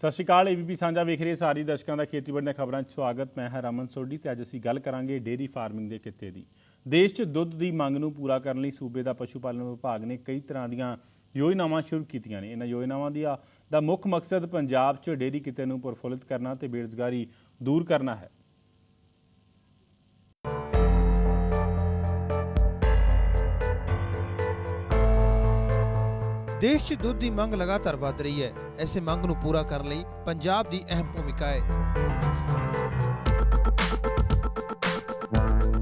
ਸਤਿ ਸ਼੍ਰੀ ਅਕਾਲ ਏਬੀਪੀ ਸਾਂਝਾ ਵੇਖ ਰਹੇ ਸਾਰੀ ਦਰਸ਼ਕਾਂ ਦਾ ਖੇਤੀਬਾੜੀ ਦੀਆਂ ਖਬਰਾਂ 'ਚ ਸਵਾਗਤ। ਮੈਂ ਹਾਂ ਰਮਨ ਸੋਢੀ ਤੇ ਅੱਜ ਅਸੀਂ ਗੱਲ ਕਰਾਂਗੇ ਡੇਅਰੀ ਫਾਰਮਿੰਗ ਦੇ ਕਿੱਤੇ ਦੀ। ਦੇਸ਼ 'ਚ ਦੁੱਧ ਦੀ ਮੰਗ ਨੂੰ ਪੂਰਾ ਕਰਨ ਲਈ ਸੂਬੇ ਦਾ ਪਸ਼ੂ ਪਾਲਣ ਵਿਭਾਗ ਨੇ ਕਈ ਤਰ੍ਹਾਂ ਦੀਆਂ ਯੋਜਨਾਵਾਂ ਸ਼ੁਰੂ ਕੀਤੀਆਂ ਨੇ। ਇਹਨਾਂ ਯੋਜਨਾਵਾਂ ਦੀ ਦਾ ਮੁੱਖ ਮਕਸਦ ਪੰਜਾਬ 'ਚ ਡੇਅਰੀ ਕਿੱਤੇ ਨੂੰ ਪ੍ਰਫੁੱਲਿਤ ਕਰਨਾ ਤੇ ਬੇਰੁਜ਼ਗਾਰੀ ਦੂਰ ਕਰਨਾ ਹੈ। ਦੇਸ਼ 'ਚ ਦੁੱਧ ਦੀ ਮੰਗ ਲਗਾਤਾਰ ਵਧ ਰਹੀ ਹੈ। ਐਸੇ ਮੰਗ ਨੂੰ ਪੂਰਾ ਕਰਨ ਲਈ ਪੰਜਾਬ ਦੀ ਅਹਿਮ ਭੂਮਿਕਾ ਹੈ।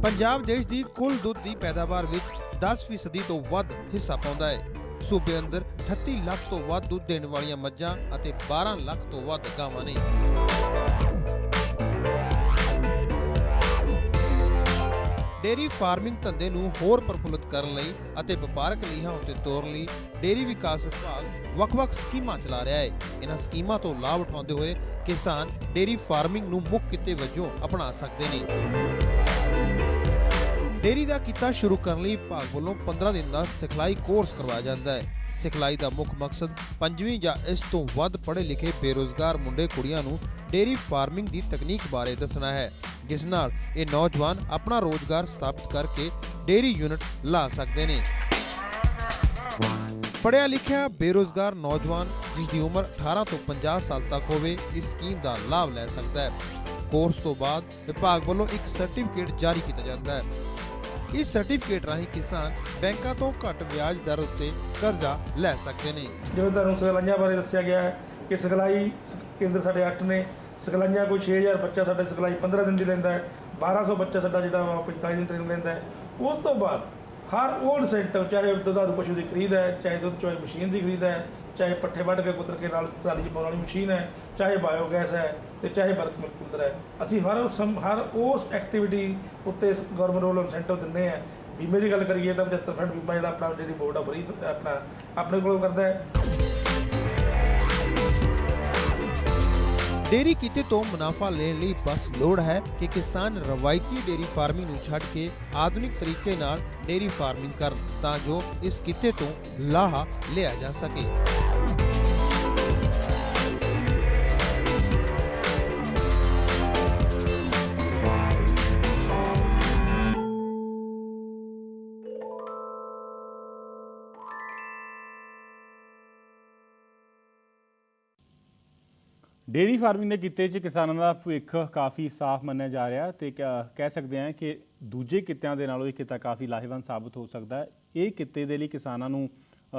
ਪੰਜਾਬ ਦੇਸ਼ ਦੀ ਕੁੱਲ ਦੁੱਧ ਦੀ ਪੈਦਾਵਾਰ ਵਿੱਚ 10% ਤੋਂ ਵੱਧ ਹਿੱਸਾ ਪਾਉਂਦਾ ਹੈ। ਸੂਬੇ ਅੰਦਰ 38 ਲੱਖ ਤੋਂ ਵੱਧ ਦੁੱਧ ਦੇਣ ਵਾਲੀਆਂ ਮੱਝਾਂ ਅਤੇ 12 ਲੱਖ ਤੋਂ ਵੱਧ ਗਾਵਾਂ ਨੇ। ਡੇਰੀ ਫਾਰਮਿੰਗ ਧੰਦੇ ਨੂੰ ਹੋਰ ਪ੍ਰਫੁੱਲਤ ਕਰਨ ਲਈ ਅਤੇ ਵਪਾਰਕ ਲੀਹਾਂ ਉੱਤੇ ਤੋਰਨ ਲਈ ਡੇਰੀ ਵਿਕਾਸ ਵਿਭਾਗ ਵੱਖ-ਵੱਖ ਸਕੀਮਾਂ ਚਲਾ ਰਿਹਾ ਹੈ। ਇਹਨਾਂ ਸਕੀਮਾਂ ਤੋਂ ਲਾਭ ਉਠਾਉਂਦੇ ਹੋਏ ਕਿਸਾਨ ਡੇਰੀ ਫਾਰਮਿੰਗ ਨੂੰ ਮੁੱਖ ਕਿੱਤੇ ਵਜੋਂ ਅਪਣਾ ਸਕਦੇ ਨੇ। ਡੇਰੀ ਦਾ ਕਿੱਤਾ ਸ਼ੁਰੂ ਕਰਨ ਲਈ ਵਿਭਾਗ ਵੱਲੋਂ 15 ਦਿਨ ਦਾ ਸਿਖਲਾਈ ਕੋਰਸ ਕਰਵਾਇਆ ਜਾਂਦਾ ਹੈ। ਸਿਖਲਾਈ ਦਾ ਮੁੱਖ ਮਕਸਦ ਪੰਜਵੀਂ ਜਾਂ ਇਸ ਤੋਂ ਵੱਧ ਪੜ੍ਹੇ ਲਿਖੇ ਬੇਰੋਜ਼ਗਾਰ ਮੁੰਡੇ ਕੁੜੀਆਂ ਨੂੰ ਡੇਰੀ ਫਾਰਮਿੰਗ ਦੀ ਤਕਨੀਕ ਬਾਰੇ ਦੱਸਣਾ ਹੈ, ਜਿਸ ਨਾਲ ਇਹ ਨੌਜਵਾਨ ਆਪਣਾ ਰੋਜ਼ਗਾਰ ਸਥਾਪਿਤ ਕਰਕੇ ਡੇਰੀ ਯੂਨਿਟ ਲਾ ਸਕਦੇ ਨੇ। ਪੜਿਆ ਲਿਖਿਆ ਬੇਰੋਜ਼ਗਾਰ ਨੌਜਵਾਨ ਜਿਸ ਦੀ ਉਮਰ 18 ਤੋਂ 50 ਸਾਲ ਤੱਕ ਹੋਵੇ, ਇਸ ਸਕੀਮ ਦਾ ਲਾਭ ਲੈ ਸਕਦਾ ਹੈ। ਕੋਰਸ ਤੋਂ ਬਾਅਦ ਵਿਭਾਗ ਵੱਲੋਂ ਇੱਕ ਸਰਟੀਫਿਕੇਟ ਜਾਰੀ ਕੀਤਾ ਜਾਂਦਾ ਹੈ। ਇਸ ਸਰਟੀਫਿਕੇਟ ਰਾਹੀਂ ਕਿਸਾਨ ਬੈਂਕਾਂ ਤੋਂ ਘੱਟ ਵਿਆਜ ਦਰ ਉੱਤੇ ਕਰਜ਼ਾ ਲੈ ਸਕਦੇ ਨੇ। ਜਿਵੇਂ ਤੁਹਾਨੂੰ ਸਿਖਲਾਈਆਂ ਬਾਰੇ ਦੱਸਿਆ ਗਿਆ ਹੈ ਕਿ ਸਿਖਲਾਈ ਕੇਂਦਰ ਸਾਡੇ 8 ਨੇ ਸਿਖਲਾਈਆਂ ਕੋਈ 6000 ਬੱਚਾ ਸਾਡੇ ਸਿਖਲਾਈ 15 ਦਿਨ ਦੀ ਲੈਂਦਾ ਹੈ 1200 ਬੱਚਾ ਸਾਡਾ ਜਿਹੜਾ ਵਾ 45 ਦਿਨ ਟ੍ਰੇਨਿੰਗ ਲੈਂਦਾ ਹੈ। ਉਸ ਤੋਂ ਬਾਅਦ ਹਰ ਉਹ ਇਨਸੈਂਟਿਵ ਚਾਹੇ ਦੁਧਾਰੂ ਪਸ਼ੂ ਦੀ ਖਰੀਦ ਹੈ, ਚਾਹੇ ਦੁੱਧ ਚੋਏ ਮਸ਼ੀਨ ਦੀ ਖਰੀਦ ਹੈ ਚਾਹੇ ਪੱਠੇ ਵੱਢ ਕੇ ਕੁਤਰ ਕੇ ਨਾਲ ਟਰਾਲੀ 'ਚ ਪਾਉਣ ਵਾਲੀ ਮਸ਼ੀਨ ਹੈ, ਚਾਹੇ ਬਾਇਓਗੈਸ ਹੈ ਤੇ ਚਾਹੇ ਬਲਕ ਮਿਲਕ ਹੈ। ਅਸੀਂ ਹਰ ਉਸ ਸਮ- ਹਰ ਉਸ ਐਕਟੀਵਿਟੀ ਉੱਤੇ ਗਵਰਨਮੈਂਟ ਵੱਲੋਂ ਇਨਸੈਂਟਿਵ ਦਿੰਦੇ ਆ ਬੀਮੇ ਦੀ ਗੱਲ ਕਰੀਏ ਤਾਂ 75% ਬੀਮਾ ਜਿਹੜਾ ਆਪਣਾ ਜਿਹੜੀ ਬੋਰਡ ਆ ਫਰੀ ਆਪਣਾ, ਆਪਣੇ ਕੋਲੋਂ ਕਰਦਾ ਹੈ। ਡੇਰੀ ਕੀਤੇ ਤੋਂ ਮੁਨਾਫਾ ਲੈਣ ਲਈ ਬਸ ਲੋੜ ਹੈ ਕਿ ਕਿਸਾਨ ਰਵਾਇਤੀ ਡੇਰੀ ਫਾਰਮਿੰਗ ਨੂੰ ਛੱਡ ਕੇ ਆਧੁਨਿਕ ਤਰੀਕੇ ਨਾਲ ਡੇਰੀ ਫਾਰਮਿੰਗ ਕਰਨ ਤਾਂ ਜੋ ਇਸ ਕਿੱਤੇ ਤੋਂ ਲਾਹਾ ਲਿਆ ਜਾ ਸਕੇ। ਡੇਅਰੀ ਫਾਰਮਿੰਗ ਦੇ ਕਿੱਤੇ 'ਚ ਕਿਸਾਨਾਂ ਦਾ ਭਵਿੱਖ ਕਾਫੀ ਸਾਫ਼ ਮੰਨਿਆ ਜਾ ਰਿਹਾ ਤੇ ਕ- ਕਹਿ ਸਕਦੇ ਹਾਂ ਕਿ ਦੂਜੇ ਕਿੱਤਿਆਂ ਦੇ ਨਾਲੋਂ ਇਹ ਕਿੱਤਾ ਕਾਫੀ ਲਾਹੇਵੰਦ ਸਾਬਤ ਹੋ ਸਕਦਾ ਹੈ। ਇਹ ਕਿੱਤੇ ਦੇ ਲਈ ਕਿਸਾਨਾਂ ਨੂੰ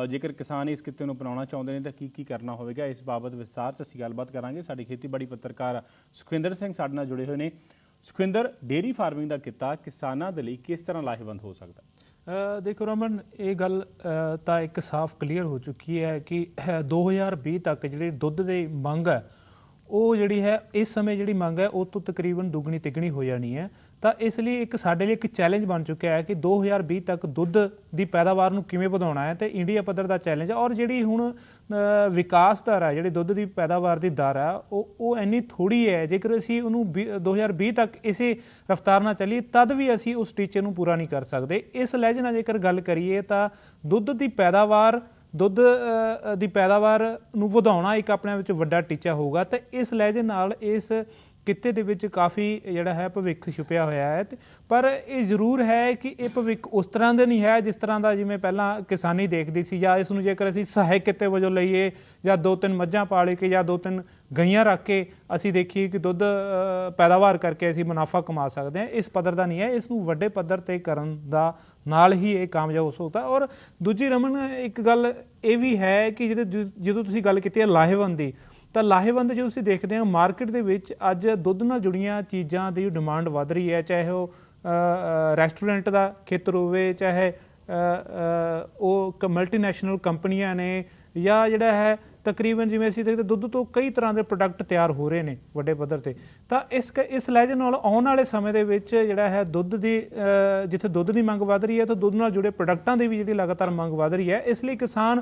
ਜੇਕਰ ਕਿਸਾਨ ਇਸ ਕਿੱਤੇ ਨੂੰ ਅਪਣਾਉਣਾ ਚਾਹੁੰਦੇ ਨੇ ਤਾਂ ਕੀ ਕੀ ਕਰਨਾ ਹੋਵੇਗਾ? ਇਸ ਬਾਬਤ ਵਿਸਥਾਰ 'ਚ ਅਸੀਂ ਗੱਲਬਾਤ ਕਰਾਂਗੇ। ਸਾਡੇ ਖੇਤੀਬਾੜੀ ਪੱਤਰਕਾਰ ਸੁਖਿੰਦਰ ਸਿੰਘ ਸਾਡੇ ਨਾਲ ਜੁੜੇ ਹੋਏ ਨੇ। ਸੁਖਿੰਦਰ ਡੇਅਰੀ ਫਾਰਮਿੰਗ ਦਾ ਕਿੱਤਾ ਕਿਸਾਨਾਂ ਦੇ ਲਈ ਕਿਸ ਤਰ੍ਹਾਂ ਲਾਹੇਵੰਦ ਹੋ ਸਕਦਾ? ਹੈ ਦੇਖੋ ਰਮਨ, ਇਹ ਗੱਲ ਤਾਂ ਇੱਕ ਸਾਫ਼ ਕਲੀਅਰ ਹੋ ਚੁੱਕੀ ਹੈ ਕਿ 2020 ਤੱਕ ਜਿਹੜੀ ਦੁੱਧ ਦੀ ਮੰਗ ਹੈ ਉਹ ਜਿਹੜੀ ਹੈ, ਇਸ ਸਮੇਂ ਜਿਹੜੀ ਮੰਗ ਹੈ, ਉਹ ਤੋਂ ਤਕਰੀਬਨ ਦੁੱਗਣੀ ਤਿੱਗਣੀ ਹੋ ਜਾਣੀ ਹੈ। ਤਾਂ ਇਸ ਲਈ ਇੱਕ ਸਾਡੇ ਲਈ ਇੱਕ ਚੈਲੰਜ ਬਣ ਚੁੱਕਿਆ ਹੈ ਕਿ 2020 ਤੱਕ ਦੁੱਧ ਦੀ ਪੈਦਾਵਾਰ ਨੂੰ ਕਿਵੇਂ ਵਧਾਉਣਾ ਹੈ ਤੇ ਇੰਡੀਆ ਪੱਧਰ ਦਾ ਚੈਲੰਜ ਹੈ। ਔਰ ਜਿਹੜੀ ਹੁਣ ਵਿਕਾਸ ਦਰ ਹੈ, ਜਿਹੜੀ ਦੁੱਧ ਦੀ ਪੈਦਾਵਾਰ ਦੀ ਦਰ ਆ ਉਹ ਉਹ ਇੰਨੀ ਥੋੜੀ ਹੈ, ਜੇਕਰ ਅਸੀਂ ਉਹਨੂੰ ਵੀਹ- 2020 ਤੱਕ ਇਸੇ ਰਫ਼ਤਾਰ ਨਾਲ ਚੱਲੀਏ, ਤਦ ਵੀ ਅਸੀਂ ਉਸ ਟੀਚੇ ਨੂੰ ਪੂਰਾ ਨਹੀਂ ਕਰ ਸਕਦੇ। ਇਸ ਲਹਿਜੇ ਨਾਲ ਜੇਕਰ ਗੱਲ ਕਰੀਏ ਤਾਂ ਦੁੱਧ ਦੀ ਪੈਦਾਵਾਰ ਦੁੱਧ ਦੀ ਪੈਦਾਵਾਰ ਨੂੰ ਵਧਾਉਣਾ ਇੱਕ ਆਪਣੇ ਵਿੱਚ ਵੱਡਾ ਟੀਚਾ ਹੋਊਗਾ, ਤੇ ਇਸ ਲਹਿਜੇ ਨਾਲ ਇਸ ਕਿੱਤੇ ਦੇ ਵਿੱਚ ਕਾਫੀ ਜਿਹੜਾ ਹੈ ਭਵਿੱਖ ਛੁਪਿਆ ਹੋਇਆ ਹੈ। ਪਰ ਇਹ ਜ਼ਰੂਰ ਹੈ ਕਿ ਇਹ ਭਵਿੱਖ ਉਸ ਤਰ੍ਹਾਂ ਦੇ ਨਹੀਂ ਹੈ ਜਿਸ ਤਰ੍ਹਾਂ ਦਾ ਜਿਵੇਂ ਪਹਿਲਾਂ ਕਿਸਾਨੀ ਦੇਖਦੀ ਸੀ, ਜਾਂ ਇਸ ਨੂੰ ਜੇਕਰ ਅਸੀਂ ਸਹਾਇਕ ਕਿੱਤੇ ਵਜੋਂ ਲਈਏ, ਜਾਂ ਦੋ ਤਿੰਨ ਮੱਝਾਂ ਪਾਲ ਕੇ, ਜਾਂ ਦੋ ਤਿੰਨ ਗਈਆਂ ਰੱਖ ਕੇ ਅਸੀਂ ਦੇਖੀਏ ਕਿ ਦੁੱਧ ਪੈਦਾਵਾਰ ਕਰਕੇ ਅਸੀਂ ਮੁਨਾਫਾ ਕਮਾ ਸਕਦੇ ਹਾਂ, ਇਸ ਪੱਧਰ ਦਾ ਨਹੀਂ ਹੈ। ਇਸ ਨੂੰ ਵੱਡੇ ਪੱਧਰ ਤੇ ਕਰਨ ਦਾ ਨਾਲ ਹੀ ਇਹ ਕਾਮਯਾਬ ਹੋ ਸਕਦਾ। ਔਰ ਦੂਜੀ ਰਮਨ ਇੱਕ ਗੱਲ ਇਹ ਵੀ ਹੈ ਕਿ ਜਿਹੜੇ ਜ- ਜਦੋਂ ਤੁਸੀਂ ਗੱਲ ਕੀਤੀ ਹੈ ਲਾਹੇਵੰਦ ਦੀ ਤਾਂ ਲਾਹੇਵੰਦ ਜੋ ਤੁਸੀਂ ਦੇਖਦੇ ਹੋ ਮਾਰਕੀਟ ਦੇ ਵਿੱਚ ਅੱਜ ਦੁੱਧ ਨਾਲ ਜੁੜੀਆਂ ਚੀਜ਼ਾਂ ਦੀ ਡਿਮਾਂਡ ਵੱਧ ਰਹੀ ਹੈ ਚਾਹੇ ਉਹ ਰੈਸਟੋਰੈਂਟ ਦਾ ਖੇਤਰ ਹੋਵੇ ਚਾਹੇ ਅ, ਅ, ਉਹ ਮਲਟੀਨੈਸ਼ਨਲ ਕੰਪਨੀਆਂ ਨੇ ਜਾਂ ਜਿਹੜਾ ਹੈ ਤਕਰੀਬਨ ਜਿਵੇਂ ਅਸੀਂ ਦੇਖਦੇ ਦੁੱਧ ਤੋਂ ਕਈ ਤਰ੍ਹਾਂ ਦੇ ਪ੍ਰੋਡਕਟ ਤਿਆਰ ਹੋ ਰਹੇ ਨੇ ਵੱਡੇ ਪੱਧਰ ਤੇ। ਤਾਂ ਇਸ ਕ- ਇਸ ਲਹਿਜੇ ਨਾਲ ਆਉਣ ਵਾਲੇ ਸਮੇਂ ਦੇ ਵਿੱਚ ਜਿਹੜਾ ਹੈ ਦੁੱਧ ਦੀ ਜਿੱਥੇ ਦੁੱਧ ਦੀ ਮੰਗ ਵਧ ਰਹੀ ਹੈ, ਤਾਂ ਦੁੱਧ ਨਾਲ ਜੁੜੇ ਪ੍ਰੋਡਕਟਾਂ ਦੀ ਵੀ ਜਿਹੜੀ ਲਗਾਤਾਰ ਮੰਗ ਵਧ ਰਹੀ ਹੈ। ਇਸ ਲਈ ਕਿਸਾਨ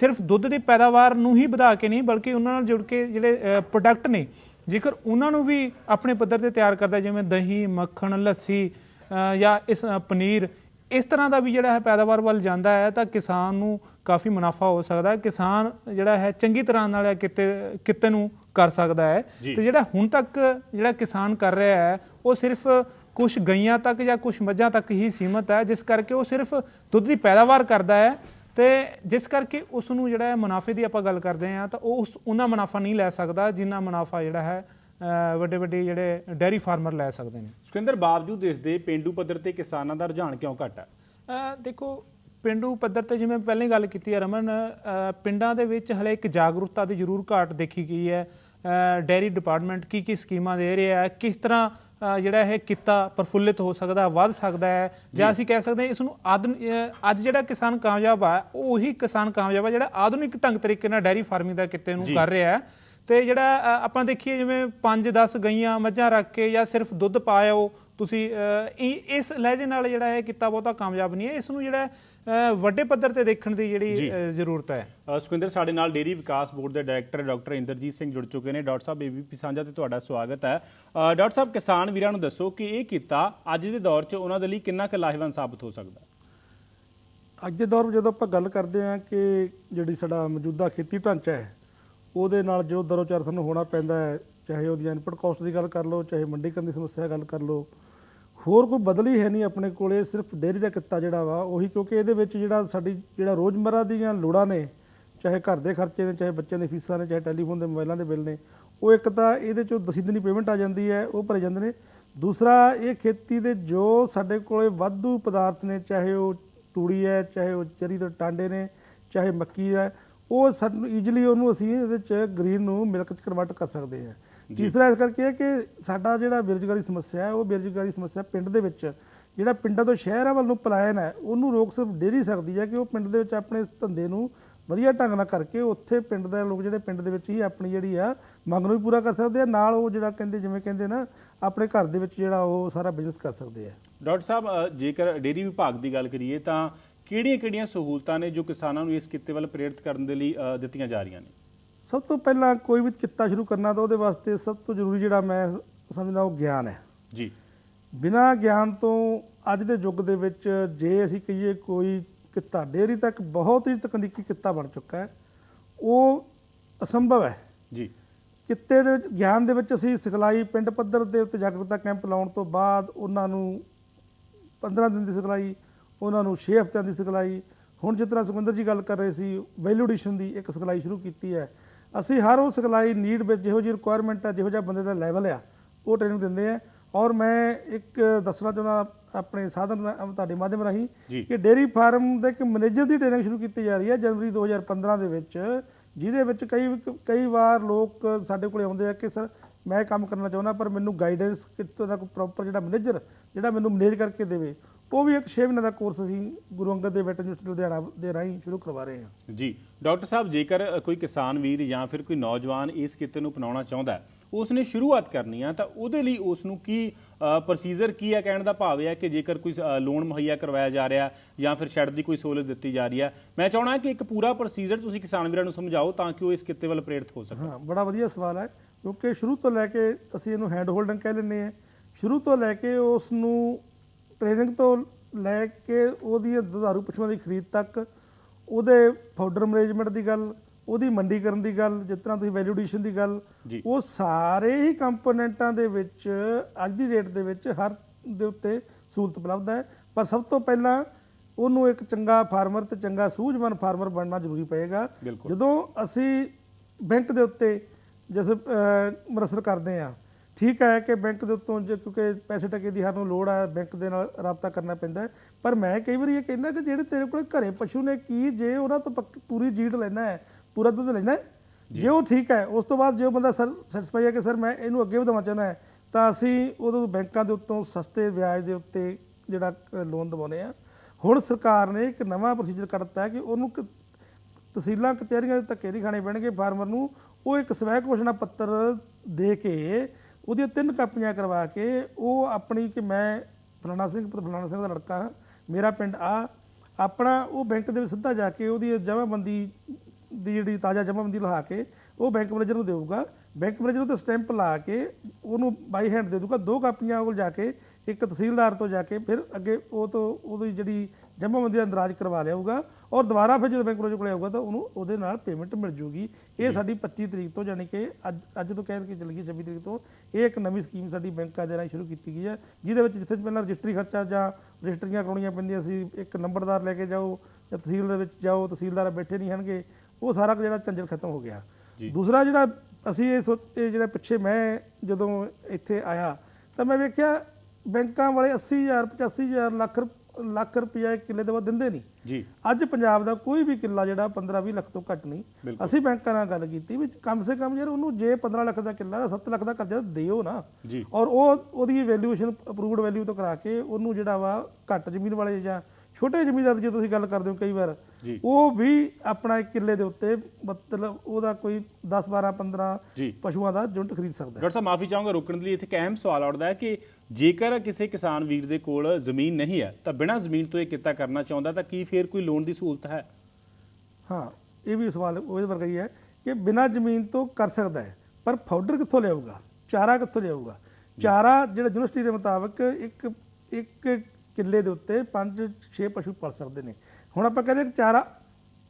ਸਿਰਫ ਦੁੱਧ ਦੀ ਪੈਦਾਵਾਰ ਨੂੰ ਹੀ ਵਧਾ ਕੇ ਨਹੀਂ, ਬਲਕਿ ਉਹਨਾਂ ਨਾਲ ਜੁੜ ਕੇ ਜਿਹੜੇ ਪ੍ਰੋਡਕਟ ਨੇ, ਜੇਕਰ ਉਹਨਾਂ ਨੂੰ ਵੀ ਆਪਣੇ ਪੱਧਰ ਤੇ ਤਿਆਰ ਕਰਦਾ ਜਿਵੇਂ ਦਹੀਂ, ਮੱਖਣ, ਲੱਸੀ ਜਾਂ ਇਸ ਪਨੀਰ, ਇਸ ਤਰ੍ਹਾਂ ਦਾ ਵੀ ਜਿਹੜਾ ਹੈ ਪੈਦਾਵਾਰ ਵੱਲ ਜਾਂਦਾ ਹੈ, ਤਾਂ ਕਿਸਾਨ ਨੂੰ ਕਾਫੀ ਮੁਨਾਫਾ ਹੋ ਸਕਦਾ ਹੈ। ਕਿਸਾਨ ਜਿਹੜਾ ਹੈ ਚੰਗੀ ਤਰ੍ਹਾਂ ਨਾਲ ਕਿਤੇ ਕਿਤੇ ਨੂੰ ਕਰ ਸਕਦਾ ਹੈ। ਤੇ ਜਿਹੜਾ ਹੁਣ ਤੱਕ ਜਿਹੜਾ ਕਿਸਾਨ ਕਰ ਰਿਹਾ ਹੈ ਉਹ ਸਿਰਫ ਕੁਝ ਗਈਆਂ ਤੱਕ ਜਾਂ ਕੁਝ ਮੱਝਾਂ ਤੱਕ ਹੀ ਸੀਮਤ ਹੈ ਜਿਸ ਕਰਕੇ ਉਹ ਸਿਰਫ ਦੁੱਧ ਦੀ ਪੈਦਾਵਾਰ ਕਰਦਾ ਹੈ। ਤੇ ਜਿਸ ਕਰਕੇ ਉਸ ਨੂੰ ਜਿਹੜਾ ਹੈ ਮੁਨਾਫੇ ਦੀ ਆਪਾਂ ਗੱਲ ਕਰਦੇ ਹਾਂ ਤਾਂ ਉਹ ਉਸ ਉਹਨਾਂ ਮੁਨਾਫਾ ਨਹੀਂ ਲੈ ਸਕਦਾ ਜਿੰਨਾ ਮੁਨਾਫਾ ਜਿਹੜਾ ਹੈ ਵੱਡੇ ਵੱਡੇ ਜਿਹੜੇ ਡੈਰੀ ਫਾਰਮਰ ਲੈ ਸਕਦੇ ਨੇ। ਸੁਖਿੰਦਰ ਬਾਵਜੂਦ ਇਸ ਦੇ ਪਿੰਡੂ ਪੱਧਰ ਤੇ ਕਿਸਾਨਾਂ ਦਾ ਰੁਝਾਨ ਕਿਉਂ ਘੱਟ ਦੇਖੋ ਪਿੰਡੂ ਪੱਧਰ ਤੇ ਜਿਵੇਂ ਪਹਿਲਾਂ ਹੀ ਗੱਲ ਕੀਤੀ ਹੈ ਰਮਨ ਪਿੰਡਾਂ ਦੇ ਵਿੱਚ ਹਲੇ ਇੱਕ ਜਾਗਰੂਕਤਾ ਦੀ ਜ਼ਰੂਰ ਘਾਟ ਦੇਖੀ ਗਈ ਹੈ। ਡੈਰੀ ਡਿਪਾਰਟਮੈਂਟ ਕੀ ਕੀ ਸਕੀਮਾਂ ਦੇ ਰਿਹਾ ਹੈ ਕਿਸ ਤਰ੍ਹਾਂ ਜਿਹੜਾ ਇਹ ਕਿੱਤਾ ਪ੍ਰਫੁੱਲਿਤ ਹੋ ਸਕਦਾ ਵੱਧ ਸਕਦਾ ਹੈ ਜਾਂ। ਅਸੀਂ ਕਹਿ ਸਕਦੇ ਹਾਂ ਇਸ ਨੂੰ ਅੱਜ ਜਿਹੜਾ ਕਿਸਾਨ ਕਾਮਯਾਬ ਆ ਉਹ ਉਹੀ ਕਿਸਾਨ ਕਾਮਯਾਬ ਆ ਜਿਹੜਾ ਆਧੁਨਿਕ ਢੰਗ ਤਰੀਕੇ ਨਾਲ ਡੈਰੀ ਫਾਰਮਿੰਗ ਦਾ ਕਿੱਤੇ ਨੂੰ ਕਰ ਰਿਹਾ ਹੈ। ਤੇ ਜਿਹੜਾ ਆਪਾਂ ਦੇਖੀਏ ਜਿਵੇਂ 5-10 ਗਈਆਂ ਮੱਝਾਂ ਰੱਖ ਕੇ ਜਾਂ ਸਿਰਫ ਦੁੱਧ ਪਾਇਓ ਤੁਸੀਂ ਇਸ ਲਹਿਜੇ ਨਾਲ ਜਿਹੜਾ ਇਹ ਕਿੱਤਾ ਬਹੁਤਾ ਕਾਮਯਾਬ ਨਹੀਂ ਹੈ। ਇਸ ਨੂੰ ਜਿਹੜਾ ਵੱਡੇ ਪੱਧਰ ਤੇ ਦੇਖਣ ਦੀ ਜਿਹੜੀ ਜ਼ਰੂਰਤ ਹੈ। ਸੁਖਿੰਦਰ ਸਾਡੇ ਨਾਲ ਡੇਰੀ ਵਿਕਾਸ ਬੋਰਡ ਦੇ ਡਾਇਰੈਕਟਰ ਡਾਕਟਰ ਇੰਦਰਜੀਤ ਸਿੰਘ ਜੁੜ ਚੁੱਕੇ ਨੇ। ਡਾਕਟਰ ਸਾਹਿਬ ਏਬੀਪੀ ਸਾਂਝਾ ਤੇ ਤੁਹਾਡਾ ਸਵਾਗਤ ਹੈ। ਡਾਕਟਰ ਸਾਹਿਬ ਕਿਸਾਨ ਵੀਰਾਂ ਨੂੰ ਦੱਸੋ ਕਿ ਇਹ ਕੀਤਾ ਅੱਜ ਦੇ ਦੌਰ 'ਚ ਉਹਨਾਂ ਦੇ ਲਈ ਕਿੰਨਾ ਕੁ ਲਾਹੇਵੰਦ ਸਾਬਤ ਹੋ ਸਕਦਾ ਅੱਜ ਦੇ ਦੌਰ ਵਿੱਚ ਜਦੋਂ ਆਪਾਂ ਗੱਲ ਕਰਦੇ ਹਾਂ ਕਿ ਜਿਹੜੀ ਸਾਡਾ ਮੌਜੂਦਾ ਖੇਤੀ ਢਾਂਚਾ ਹੈ ਉਹਦੇ ਨਾਲ ਜੋ ਦਰੋਚਾਰ ਸਾਨੂੰ ਹੋਣਾ ਪੈਂਦਾ ਹੈ ਚਾਹੇ ਉਹਦੀ ਇਨਪੁਟ ਕਾਸਟ ਦੀ ਗੱਲ ਕਰ ਲਓ ਚਾਹੇ ਮੰਡੀਕਰਨ ਦੀ ਸਮੱਸਿਆ ਗੱਲ ਕਰ ਲਓ ਹੋਰ ਕੋਈ ਬਦਲ ਹੀ ਹੈ ਨਹੀਂ ਆਪਣੇ ਕੋਲੇ, ਸਿਰਫ ਡੇਅਰੀ ਦਾ ਕਿੱਤਾ ਜਿਹੜਾ ਵਾ, ਉਹੀ ਕਿਉਂਕਿ ਇਹਦੇ ਵਿੱਚ ਜਿਹੜਾ ਸਾਡੀ, ਜਿਹੜਾ ਰੋਜ਼ਮਰਰਾ ਦੀਆਂ ਲੋੜਾਂ ਨੇ, ਚਾਹੇ ਘਰ ਦੇ ਖਰਚੇ ਨੇ, ਚਾਹੇ ਬੱਚਿਆਂ ਦੀ ਫੀਸਾਂ ਨੇ, ਚਾਹੇ ਟੈਲੀਫੋਨ ਦੇ ਮੋਬਾਈਲਾਂ ਦੇ ਬਿੱਲ ਨੇ, ਉਹ ਇੱਕ ਤਾਂ ਇਹਦੇ ਚੋਂ ਦਸੀਦਨੀ ਪੇਮੈਂਟ ਆ ਜਾਂਦੀ ਹੈ, ਉਹ ਭਰੇ ਜਾਂਦੇ ਨੇ। ਦੂਸਰਾ, ਇਹ ਖੇਤੀ ਦੇ ਜੋ ਸਾਡੇ ਕੋਲੇ ਵਾਧੂ ਪਦਾਰਥ ਨੇ, ਚਾਹੇ ਉਹ ਤੂੜੀ ਹੈ, ਚਾਹੇ ਉਹ ਚਰੀ ਦੇ ਟਾਂਡੇ ਨੇ, ਚਾਹੇ ਮੱਕੀ ਹੈ, ਉਹ ਸਾਨੂੰ ਈਜ਼ੀਲੀ ਉਹਨੂੰ ਅਸੀਂ ਇਹਦੇ ਚ ਗ੍ਰੀਨ ਨੂੰ ਮਿਲਕ ਚ ਕਨਵਰਟ ਕਰ ਸਕਦੇ ਹਾਂ। ਤੀਸਰਾ ਇਸ ਕਰਕੇ ਹੈ ਕਿ ਸਾਡਾ ਜਿਹੜਾ ਬੇਰੁਜ਼ਗਾਰੀ ਸਮੱਸਿਆ ਹੈ ਉਹ ਬੇਰੁਜ਼ਗਾਰੀ ਸਮੱਸਿਆ ਪਿੰਡ ਦੇ ਵਿੱਚ ਜਿਹੜਾ ਪਿੰਡਾਂ ਤੋਂ ਸ਼ਹਿਰਾਂ ਵੱਲ ਨੂੰ ਪਲਾਇਨ ਹੈ ਉਹਨੂੰ ਰੋਕ ਸਿਰਫ ਨਹੀਂ ਸਕਦੀ ਹੈ ਕਿ ਉਹ ਪਿੰਡ ਦੇ ਵਿੱਚ ਆਪਣੇ ਇਸ ਧੰਦੇ ਨੂੰ ਵਧੀਆ ਢੰਗ ਨਾਲ ਕਰਕੇ ਉੱਥੇ ਪਿੰਡ ਦੇ ਲੋਕ ਜਿਹੜੇ ਪਿੰਡ ਦੇ ਵਿੱਚ ਹੀ ਆਪਣੀ ਜਿਹੜੀ ਆ ਮੰਗ ਨੂੰ ਵੀ ਪੂਰਾ ਕਰ ਸਕਦੇ ਆ ਨਾਲ ਉਹ ਜਿਹੜਾ ਕਹਿੰਦੇ ਜਿਵੇਂ ਕਹਿੰਦੇ ਨਾ ਆਪਣੇ ਘਰ ਦੇ ਵਿੱਚ ਜਿਹੜਾ ਉਹ ਸਾਰਾ ਬਿਜ਼ਨਸ ਕਰ ਸਕਦੇ ਆ। ਡਾਕਟਰ ਸਾਹਿਬ ਜੇਕਰ ਡੇਰੀ ਵਿਭਾਗ ਦੀ ਗੱਲ ਕਰੀਏ ਤਾਂ ਕਿਹੜੀਆਂ-ਕਿਹੜੀਆਂ ਸਹੂਲਤਾਂ ਨੇ ਜੋ ਕਿਸਾਨਾਂ ਨੂੰ ਇਸ ਕਿੱਤੇ ਵੱਲ ਪ੍ਰੇਰਿਤ ਕਰਨ ਦੇ ਲਈ ਦਿੱਤੀਆਂ ਜਾ ਰਹੀਆਂ ਨੇ? ਸਭ ਤੋਂ ਪਹਿਲਾਂ ਕੋਈ ਵੀ ਕਿੱਤਾ ਸ਼ੁਰੂ ਕਰਨਾ ਤਾਂ ਉਹਦੇ ਵਾਸਤੇ ਸਭ ਤੋਂ ਜ਼ਰੂਰੀ ਜਿਹੜਾ ਮੈਂ ਸਮਝਦਾ ਉਹ ਗਿਆਨ ਹੈ। ਜੀ। ਬਿਨਾਂ ਗਿਆਨ ਤੋਂ ਅੱਜ ਦੇ ਯੁੱਗ ਦੇ ਵਿੱਚ ਜੇ ਅਸੀਂ ਕਹੀਏ ਕੋਈ ਕਿੱਤਾ ਡੇਅਰੀ ਤੱਕ ਬਹੁਤ ਹੀ ਤਕਨੀਕੀ ਕਿੱਤਾ ਬਣ ਚੁੱਕਾ ਹੈ। ਉਹ ਅਸੰਭਵ ਹੈ। ਜੀ। ਕਿੱਤੇ ਦੇ ਵਿੱਚ ਗਿਆਨ ਦੇ ਵਿੱਚ ਅਸੀਂ ਸਿਖਲਾਈ ਪਿੰਡ ਪੱਧਰ ਦੇ ਉੱਤੇ ਜਾਗਰੂਕਤਾ ਕੈਂਪ ਲਾਉਣ ਤੋਂ ਬਾਅਦ ਉਹਨਾਂ ਨੂੰ 15 ਦਿਨ ਦੀ ਸਿਖਲਾਈ ਉਹਨਾਂ ਨੂੰ 6 ਹਫ਼ਤਿਆਂ ਦੀ ਸਿਖਲਾਈ। ਹੁਣ ਜਿਸ ਤਰ੍ਹਾਂ ਸੁਖਵਿੰਦਰ ਜੀ ਗੱਲ ਕਰ ਰਹੇ ਸੀ ਵੈਲਿਊ ਐਡੀਸ਼ਨ ਦੀ ਇੱਕ ਸਿਖਲਾਈ ਸ਼ੁਰੂ ਕੀਤੀ ਹੈ। ਅਸੀਂ ਹਰ ਉਹ ਸਿਖਲਾਈ ਨੀਡ ਵਿੱਚ ਜਿਹੋ ਜਿਹੀ ਰਿਕੁਆਇਰਮੈਂਟ ਹੈ ਜਿਹੋ ਜਿਹਾ ਬੰਦੇ ਦਾ ਲੈਵਲ ਆ ਉਹ ਟ੍ਰੇਨਿੰਗ ਦਿੰਦੇ ਆ ਔਰ ਮੈਂ ਇੱਕ ਦੱਸਣਾ ਚਾਹੁੰਦਾ ਆਪਣੇ ਸਾਧਨ ਤੁਹਾਡੇ ਮਾਧਿਅਮ ਰਾਹੀਂ। ਕਿ ਡੇਅਰੀ ਫਾਰਮ ਦੇ ਇੱਕ ਮੈਨੇਜਰ ਦੀ ਟ੍ਰੇਨਿੰਗ ਸ਼ੁਰੂ ਕੀਤੀ ਜਾ ਰਹੀ ਹੈ ਜਨਵਰੀ 2015 ਦੇ ਵਿੱਚ ਜਿਹਦੇ ਵਿੱਚ ਕਈ ਕਈ ਵਾਰ ਲੋਕ ਸਾਡੇ ਕੋਲੇ ਆਉਂਦੇ ਆ ਕਿ ਸਰ ਮੈਂ ਕੰਮ ਕਰਨਾ ਚਾਹੁੰਦਾ ਪਰ ਮੈਨੂੰ ਗਾਈਡੈਂਸ ਕਿਤੋਂ ਦਾ ਕੋਈ ਪ੍ਰੋਪਰ ਜਿਹੜਾ ਮੈਨੇਜਰ ਜਿਹੜਾ ਮੈਨੂੰ ਮੈਨੇਜ ਕਰਕੇ ਦੇਵੇ ਉਹ ਵੀ ਇੱਕ 6 ਮਹੀਨੇ ਦਾ ਕੋਰਸ ਅਸੀਂ ਗੁਰੂ ਅੰਗਦ ਦੇਵ ਵੈਟਰਨਰੀ ਯੂਨੀਵਰਸਿਟੀ ਲੁਧਿਆਣਾ ਦੇ ਰਾਹੀਂ ਸ਼ੁਰੂ ਕਰਵਾ ਰਹੇ ਹਾਂ। ਜੀ ਡਾਕਟਰ ਸਾਹਿਬ ਜੇਕਰ ਕੋਈ ਕਿਸਾਨ ਵੀਰ ਜਾਂ ਫਿਰ ਕੋਈ ਨੌਜਵਾਨ ਇਸ ਕਿੱਤੇ ਨੂੰ ਅਪਣਾਉਣਾ ਚਾਹੁੰਦਾ ਉਸ ਨੇ ਸ਼ੁਰੂਆਤ ਕਰਨੀ ਆ ਤਾਂ ਉਹਦੇ ਲਈ ਉਸ ਨੂੰ ਕੀ ਪ੍ਰੋਸੀਜਰ ਕੀ ਹੈ ਕਹਿਣ ਦਾ ਭਾਵ ਹੈ ਕਿ ਜੇਕਰ ਕੋਈ ਲੋਨ ਮੁਹੱਈਆ ਕਰਵਾਇਆ ਜਾ ਰਿਹਾ ਜਾਂ ਫਿਰ ਸ਼ੈਡ ਦੀ ਕੋਈ ਸਹੂਲਤ ਦਿੱਤੀ ਜਾ ਰਹੀ ਹੈ ਮੈਂ ਚਾਹਣਾ ਕਿ ਇੱਕ ਪੂਰਾ ਪ੍ਰੋਸੀਜਰ ਤੁਸੀਂ ਕਿਸਾਨ ਵੀਰਾਂ ਨੂੰ ਸਮਝਾਓ ਤਾਂ ਕਿ ਉਹ ਇਸ ਕਿੱਤੇ ਵੱਲ ਪ੍ਰੇਰਿਤ ਹੋ ਸਕਣ। ਹਾਂ ਬੜਾ ਵਧੀਆ ਸਵਾਲ ਹੈ ਕਿਉਂਕਿ ਸ਼ੁਰੂ ਤੋਂ ਲੈ ਕੇ ਅਸੀਂ ਇਹਨੂੰ ਹੈਂਡ ਹੋਲਡਿੰਗ ਕਹਿ ਲੈਂਦੇ ਹਾਂ। ਸ਼ੁਰੂ ਤੋਂ ਲੈ ਕੇ ਉਸ ਨੂੰ ਟ੍ਰੇਨਿੰਗ ਤੋਂ ਲੈ ਕੇ ਉਹਦੀ ਦੁਧਾਰੂ ਪਸ਼ੂਆਂ ਦੀ ਖਰੀਦ ਤੱਕ ਉਹਦੇ ਪਾਊਡਰ ਮੈਨੇਜਮੈਂਟ ਦੀ ਗੱਲ ਉਹਦੀ ਮੰਡੀਕਰਨ ਦੀ ਗੱਲ ਜਿਸ ਤਰ੍ਹਾਂ ਤੁਸੀਂ ਵੈਲਿਊ ਐਡੀਸ਼ਨ ਦੀ ਗੱਲ। ਉਹ ਸਾਰੇ ਹੀ ਕੰਪੋਨੈਂਟਾਂ ਦੇ ਵਿੱਚ ਅੱਜ ਦੀ ਡੇਟ ਦੇ ਵਿੱਚ ਹਰ ਦੇ ਉੱਤੇ ਸਹੂਲਤ ਉਪਲਬਧ ਹੈ ਪਰ ਸਭ ਤੋਂ ਪਹਿਲਾਂ ਉਹਨੂੰ ਇੱਕ ਚੰਗਾ ਫਾਰਮਰ ਤੇ ਚੰਗਾ ਸੂਝਵਾਨ ਫਾਰਮਰ ਬਣਨਾ ਜ਼ਰੂਰੀ ਪਏਗਾ। ਜਦੋਂ ਅਸੀਂ ਬੈਂਕ ਦੇ ਉੱਤੇ ਜਿਸ ਮਰਸਰ ਕਰਦੇ ਆ ਠੀਕ ਹੈ ਕਿ ਬੈਂਕ ਦੇ ਉੱਤੋਂ ਜੇ ਕਿਉਂਕਿ ਪੈਸੇ ਟਕੇ ਦੀ ਹਰ ਨੂੰ ਲੋੜ ਆ ਬੈਂਕ ਦੇ ਨਾਲ ਰਾਬਤਾ ਕਰਨਾ ਪੈਂਦਾ। ਪਰ ਮੈਂ ਕਈ ਵਾਰੀ ਇਹ ਕਹਿੰਦਾ ਕਿ ਜਿਹੜੇ ਤੇਰੇ ਕੋਲ ਘਰੇ ਪਸ਼ੂ ਨੇ ਕੀ ਜੇ ਉਹਨਾਂ ਤੋਂ ਪੂਰੀ ਜੀਟ ਲੈਣਾ ਹੈ ਪੂਰਾ ਦੁੱਧ ਲੈਣਾ ਜੇ। ਉਹ ਠੀਕ ਹੈ ਉਸ ਤੋਂ ਬਾਅਦ ਜੇ ਉਹ ਬੰਦਾ ਸਰ ਸੈਟੀਸਫਾਈ ਹੈ ਕਿ ਸਰ ਮੈਂ ਇਹਨੂੰ ਅੱਗੇ ਵਧਾਉਣਾ ਚਾਹੁੰਦਾ ਹੈ ਤਾਂ ਅਸੀਂ ਉਦੋਂ ਬੈਂਕਾਂ ਦੇ ਉੱਤੋਂ ਸਸਤੇ ਵਿਆਜ ਦੇ ਉੱਤੇ ਜਿਹੜਾ ਲੋਨ ਦਿਵਾਉਂਦੇ ਆ ਹੁਣ ਸਰਕਾਰ ਨੇ ਇੱਕ ਨਵਾਂ ਪ੍ਰੋਸੀਜਰ ਕੱਢਤਾ ਹੈ ਕਿ ਉਹਨੂੰ ਤਹਿਸੀਲਾਂ ਕਚਹਿਰੀਆਂ ਦੇ ਧੱਕੇ ਨਹੀਂ ਖਾਣੇ ਪੈਣਗੇ। ਫਾਰਮਰ ਨੂੰ ਉਹ ਇੱਕ ਸਵੈ ਘੋਸ਼ਣਾ ਪੱਤਰ ਦੇ ਕੇ ਉਹਦੀਆਂ ਤਿੰਨ ਕਾਪੀਆਂ ਕਰਵਾ ਕੇ ਉਹ ਆਪਣੀ ਕਿ ਮੈਂ ਫਲਾਣਾ ਸਿੰਘ ਪੁੱਤਰ ਫਲਾਣਾ ਸਿੰਘ ਦਾ ਲੜਕਾ ਹਾਂ, ਮੇਰਾ ਪਿੰਡ ਆ। ਆਪਣਾ ਉਹ ਬੈਂਕ ਦੇ ਵਿੱਚ ਸਿੱਧਾ ਜਾ ਕੇ ਉਹਦੀ ਜਮ੍ਹਾਂਬੰਦੀ ਦੀ ਜਿਹੜੀ ਤਾਜ਼ਾ ਜਮ੍ਹਾਂਬੰਦੀ ਲਹਾ ਕੇ ਉਹ ਬੈਂਕ ਮੈਨੇਜਰ ਨੂੰ ਦੇਊਗਾ। ਬੈਂਕ ਮੈਨੇਜਰ ਉੱਤੇ ਸਟੈਂਪ ਲਾ ਕੇ ਉਹਨੂੰ ਬਾਈ ਹੈਂਡ ਦੇ ਦੂਗਾ ਦੋ ਕਾਪੀਆਂ ਕੋਲ ਜਾ ਕੇ ਇੱਕ ਤਹਿਸੀਲਦਾਰ ਤੋਂ ਜਾ ਕੇ ਫਿਰ ਅੱਗੇ ਉਹ ਤੋਂ ਉਹਦੀ ਜਿਹੜੀ ਜਮ੍ਹਾਂਬੰਦੀ ਦਾ ਅੰਦਰਾਜ ਕਰਵਾ ਲਿਆਊਗਾ ਔਰ ਦੁਬਾਰਾ ਫਿਰ ਜਦੋਂ ਬੈਂਕ ਮੈਨੇਜਰ ਕੋਲ ਆਊਗਾ ਤਾਂ ਉਹਨੂੰ ਉਹਦੇ ਨਾਲ ਪੇਮੈਂਟ ਮਿਲ ਜੂਗੀ। ਇਹ ਸਾਡੀ 25 ਤਰੀਕ ਤੋਂ ਯਾਨੀ ਕਿ ਅੱਜ ਅੱਜ ਤੋਂ ਕਹਿ ਕੇ ਚੱਲੀਏ 26 ਤਰੀਕ ਤੋਂ ਇਹ ਇੱਕ ਨਵੀਂ ਸਕੀਮ ਸਾਡੀ ਬੈਂਕਾਂ ਦੇ ਰਾਹੀਂ ਸ਼ੁਰੂ ਕੀਤੀ ਗਈ ਹੈ ਜਿਹਦੇ ਵਿੱਚ ਜਿੱਥੇ ਪਹਿਲਾਂ ਰਜਿਸਟਰੀ ਖਰਚਾ ਜਾਂ ਰਜਿਸਟਰੀਆਂ ਕਰਾਉਣੀਆਂ ਪੈਂਦੀਆਂ ਸੀ ਇੱਕ ਨੰਬਰਦਾਰ ਲੈ ਕੇ ਜਾਓ ਜਾਂ ਤਹਿਸੀਲ ਦੇ ਵਿੱਚ ਜਾਓ ਤਹਿਸੀਲਦਾਰ ਬੈਠੇ ਨਹੀਂ ਹਨਗੇ ਉਹ ਸਾਰਾ ਜਿਹੜਾ ਝੰਜਟ ਖਤਮ ਹੋ ਗਿਆ। ਦੂਸਰਾ ਜਿਹੜਾ ਅਸੀਂ ਇਹ ਸੋਚ ਜਿਹੜਾ ਪਿੱਛੇ ਮੈਂ ਜਦੋਂ ਇੱਥੇ ਆਇਆ ਤਾਂ ਮੈਂ ਵੇਖਿਆ ਬੈਂਕਾਂ ਵਾਲੇ 80000 85000 ਲੱਖ ਰੁਪ- ਲੱਖ ਇੱਕ ਕਿੱਲੇ ਦੇ ਬਾਅਦ ਦਿੰਦੇ ਨਹੀਂ। ਜੀ। ਅੱਜ ਪੰਜਾਬ ਦਾ ਕੋਈ ਵੀ ਕਿੱਲਾ ਜਿਹੜਾ 15-20 ਲੱਖ ਤੋਂ ਘੱਟ ਨਹੀਂ। ਅਸੀਂ ਬੈਂਕਾਂ ਨਾਲ ਗੱਲ ਕੀਤੀ ਵੀ ਕਮ ਸੇ ਕਮ ਯਾਰ ਉਹਨੂੰ ਜੇ 15 ਲੱਖ ਦਾ ਕਿੱਲਾ ਦਾ 7 ਲੱਖ ਦਾ ਕਰਜ਼ਾ ਦਿਓ ਨਾ। ਜੀ। ਔਰ ਉਹ ਉਹਦੀ ਵੈਲਿਊਏਸ਼ਨ ਅਪਰੂਵਡ ਵੈਲਿਊ ਤੋਂ ਕਰਾ ਕੇ ਉਹਨੂੰ ਜਿਹੜਾ ਵਾ ਘੱਟ ਜ਼ਮੀਨ ਵਾਲੇ ਜਾਂ ਛੋਟੇ ਜ਼ਮੀਨਦਾਰ ਜੇ ਤੁਸੀਂ ਗੱਲ ਕਰਦੇ ਹੋ ਕਈ ਵਾਰ। ਉਹ ਵੀ ਆਪਣਾ ਇੱਕ ਕਿੱਲੇ ਦੇ ਉੱਤੇ ਮਤਲਬ ਉਹਦਾ ਕੋਈ 10 12 15 ਜੀ। ਪਸ਼ੂਆਂ ਦਾ ਯੂਨਿਟ ਖਰੀਦ ਸਕਦਾ ਹੈ। ਡਾਕਟਰ ਸਾਹਿਬ ਮਾਫੀ ਚਾਹੂੰਗਾ ਰੋਕਣ ਦੇ ਲਈ ਇੱਥੇ ਇੱਕ ਅਹਿਮ ਸਵਾਲ ਉੱਠਦਾ ਹੈ ਕਿ ਜੇਕਰ ਕਿਸੇ ਕਿਸਾਨ ਵੀਰ ਦੇ ਕੋਲ ਜ਼ਮੀਨ ਨਹੀਂ ਹੈ ਤਾਂ ਬਿਨਾਂ ਜ਼ਮੀਨ ਤੋਂ ਇਹ ਕਿੱਤਾ ਕਰਨਾ ਚਾਹੁੰਦਾ ਤਾਂ ਕੀ ਫੇਰ ਕੋਈ ਲੋਨ ਦੀ ਸਹੂਲਤ ਹੈ? ਹਾਂ ਇਹ ਵੀ ਸਵਾਲ ਉਹਦੇ ਵਰਗਾ ਹੀ ਹੈ ਕਿ ਬਿਨਾਂ ਜ਼ਮੀਨ ਤੋਂ ਕਰ ਸਕਦਾ ਹੈ ਪਰ ਫਾਊਡਰ ਕਿੱਥੋਂ ਲਿਆਊਗਾ? ਚਾਰਾ ਕਿੱਥੋਂ ਲਿਆਊਗਾ? ਚਾਰਾ ਜਿਹੜਾ ਯੂਨੀਵਰਸਿਟੀ ਦੇ ਮੁਤਾਬਕ ਇੱਕ ਇੱਕ ਕਿੱਲੇ ਦੇ ਉੱਤੇ 5 6 ਪਸ਼ੂ ਪਲ ਸਕਦੇ ਨੇ। ਹੁਣ ਆਪਾਂ ਕਹਿੰਦੇ ਚਾਰਾ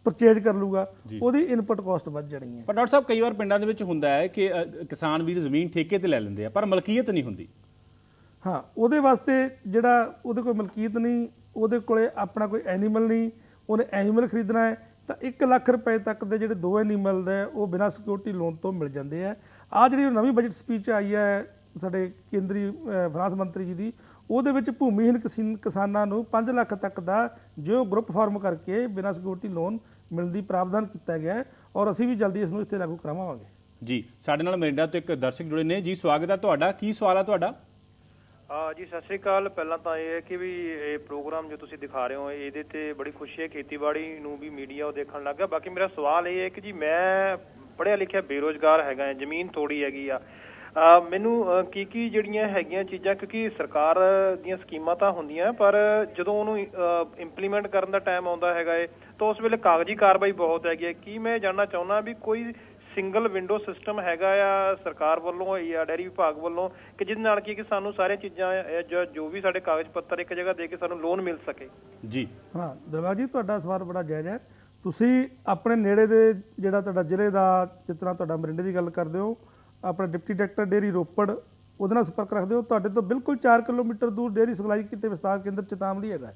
ਪਰਚੇਜ ਕਰ ਲੂਗਾ ਉਹਦੀ ਇਨਪੁਟ ਕਾਸਟ ਵੱਧ ਜਾਣੀ ਹੈ। ਪਰ ਡਾਕਟਰ ਸਾਹਿਬ ਕਈ ਵਾਰ ਪਿੰਡਾਂ ਦੇ ਵਿੱਚ ਹੁੰਦਾ ਹੈ ਕਿ ਕਿਸਾਨ ਵੀਰ ਜ਼ਮੀਨ ਠੇਕੇ ਤੇ ਲੈ ਲੈਂਦੇ ਆ ਪਰ ਮਲਕੀਅਤ ਨਹੀਂ ਹੁੰਦੀ। ਹਾਂ ਉਹਦੇ ਵਾਸਤੇ ਜਿਹੜਾ ਉਹਦੇ ਕੋਲ ਮਲਕੀਤ ਨਹੀਂ ਉਹਦੇ ਕੋਲੇ ਆਪਣਾ ਕੋਈ ਐਨੀਮਲ ਨਹੀਂ ਉਹਨੇ ਐਨੀਮਲ ਖਰੀਦਣਾ ਹੈ ਤਾਂ 1 ਲੱਖ ਰੁਪਏ ਤੱਕ ਦੇ ਜਿਹੜੇ ਦੋ ਐਨੀਮਲ ਦੇ ਉਹ ਬਿਨਾਂ ਸਿਕਿਉਰਿਟੀ ਲੋਨ ਤੋਂ ਮਿਲ ਜਾਂਦੇ ਆ। ਆ ਜਿਹੜੀ ਨਵੀਂ ਬਜਟ ਸਪੀਚ ਆਈ ਹੈ ਸਾਡੇ ਕੇਂਦਰੀ ਫਾਈਨਾਂਸ ਮੰਤਰੀ ਜੀ ਦੀ ਉਹਦੇ ਵਿੱਚ ਭੂਮੀਹੀਨ ਕਿਸੀ- ਕਿਸਾਨਾਂ ਨੂੰ 5 ਲੱਖ ਤੱਕ ਦਾ ਜੋ ਗਰੁੱਪ ਫਾਰਮ ਕਰਕੇ ਬਿਨਾਂ ਸਿਕਿਉਰਿਟੀ ਲੋਨ ਮਿਲਣ ਦੀ ਪ੍ਰਾਵਧਾਨ ਕੀਤਾ ਗਿਆ ਹੈ ਔਰ ਅਸੀਂ ਵੀ ਜਲਦੀ ਇਸ ਨੂੰ ਇੱਥੇ ਲਾਗੂ ਕਰਾਵਾਂਗੇ। ਜੀ ਸਾਡੇ ਨਾਲ ਮਰਿੰਡਾ ਤੋਂ ਇੱਕ ਦਰਸ਼ਕ ਜੁੜੇ ਨੇ। ਜੀ ਸਵਾਗਤ ਹੈ ਤੁਹਾਡਾ। ਕੀ ਸਵਾਲ ਹੈ ਤੁਹਾਡਾ? ਆ ਜੀ ਸਤਿ ਸ੍ਰੀ ਅਕਾਲ। ਪਹਿਲਾਂ ਤਾਂ ਇਹ ਹੈ ਕਿ ਵੀ ਇਹ ਪ੍ਰੋਗਰਾਮ ਜੋ ਤੁਸੀਂ ਦਿਖਾ ਰਹੇ ਹੋ ਇਹਦੇ ਤੇ ਬੜੀ ਖੁਸ਼ੀ ਹੈ। ਖੇਤੀਬਾੜੀ ਨੂੰ ਵੀ ਮੀਡੀਆ ਉਹ ਦੇਖਣ ਲੱਗ ਗਿਆ। ਬਾਕੀ ਮੇਰਾ ਸਵਾਲ ਇਹ ਹੈ ਕਿ ਜੀ ਮੈਂ ਪੜ੍ਹਿਆ ਲਿਖਿਆ ਬੇਰੋਜ਼ਗਾਰ ਹੈਗਾ ਹਾਂ, ਜ਼ਮੀਨ ਥੋੜੀ ਹੈਗੀ ਆ। ਮੈਨੂੰ ਕੀ ਕੀ ਜਿਹੜੀਆਂ ਹੈਗੀਆਂ ਚੀਜ਼ਾਂ ਕਿਉਂਕਿ ਸਰਕਾਰ ਦੀਆਂ ਸਕੀਮਾਂ ਤਾਂ ਹੁੰਦੀਆਂ ਪਰ ਜਦੋਂ ਉਹਨੂੰ ਇੰਪਲੀਮੈਂਟ ਕਰਨ ਦਾ ਟਾਈਮ ਆਉਂਦਾ ਹੈਗਾ ਏ ਤਾਂ ਉਸ ਵੇਲੇ ਕਾਗਜ਼ੀ ਕਾਰਵਾਈ ਬਹੁਤ ਹੈਗੀ ਹੈ ਕੀ ਮੈਂ ਜਾਣਨਾ ਚਾਹੁੰਦਾ ਵੀ ਕੋਈ ਸਿੰਗਲ ਵਿੰਡੋ ਸਿਸਟਮ ਹੈਗਾ ਆ ਸਰਕਾਰ ਵੱਲੋਂ ਜਾਂ ਡੈਰੀ ਵਿਭਾਗ ਵੱਲੋਂ ਕਿ ਜਿਹਦੇ ਨਾਲ ਕੀ ਕਿ ਸਾਨੂੰ ਸਾਰੀਆਂ ਚੀਜ਼ਾਂ ਜੋ- ਜੋ ਵੀ ਸਾਡੇ ਕਾਗਜ਼ ਪੱਤਰ ਇੱਕ ਜਗ੍ਹਾ ਦੇ ਕੇ ਸਾਨੂੰ ਲੋਨ ਮਿਲ ਸਕੇ? ਜੀ। ਹਾਂ ਦਰਬਾਰ ਜੀ ਤੁਹਾਡਾ ਸਵਾਲ ਬੜਾ ਜਾਇਜ਼ ਹੈ। ਤੁਸੀਂ ਆਪਣੇ ਨੇੜੇ ਦੇ ਜਿਹੜਾ ਤੁਹਾਡਾ ਜ਼ਿਲ੍ਹੇ ਦਾ ਜਿਸ ਤਰ੍ਹਾਂ ਤੁਹਾਡਾ ਮਰਿੰਡੇ ਦੀ ਗੱਲ ਕਰਦੇ ਹੋ ਆਪਣਾ ਡਿਪਟੀ ਡਾਇਰੈਕਟਰ ਡੇਰੀ ਰੋਪੜ, ਉਹਦੇ ਨਾਲ ਸੰਪਰਕ ਰੱਖਦੇ ਹੋ। ਤੁਹਾਡੇ ਤੋਂ ਬਿਲਕੁਲ 4 ਕਿਲੋਮੀਟਰ ਦੂਰ ਡੇਰੀ ਸਪਲਾਈ ਕੀਤੇ ਵਿਸਤਾਰ ਕੇਂਦਰ ਚਤਾਮਲੀ ਹੈਗਾ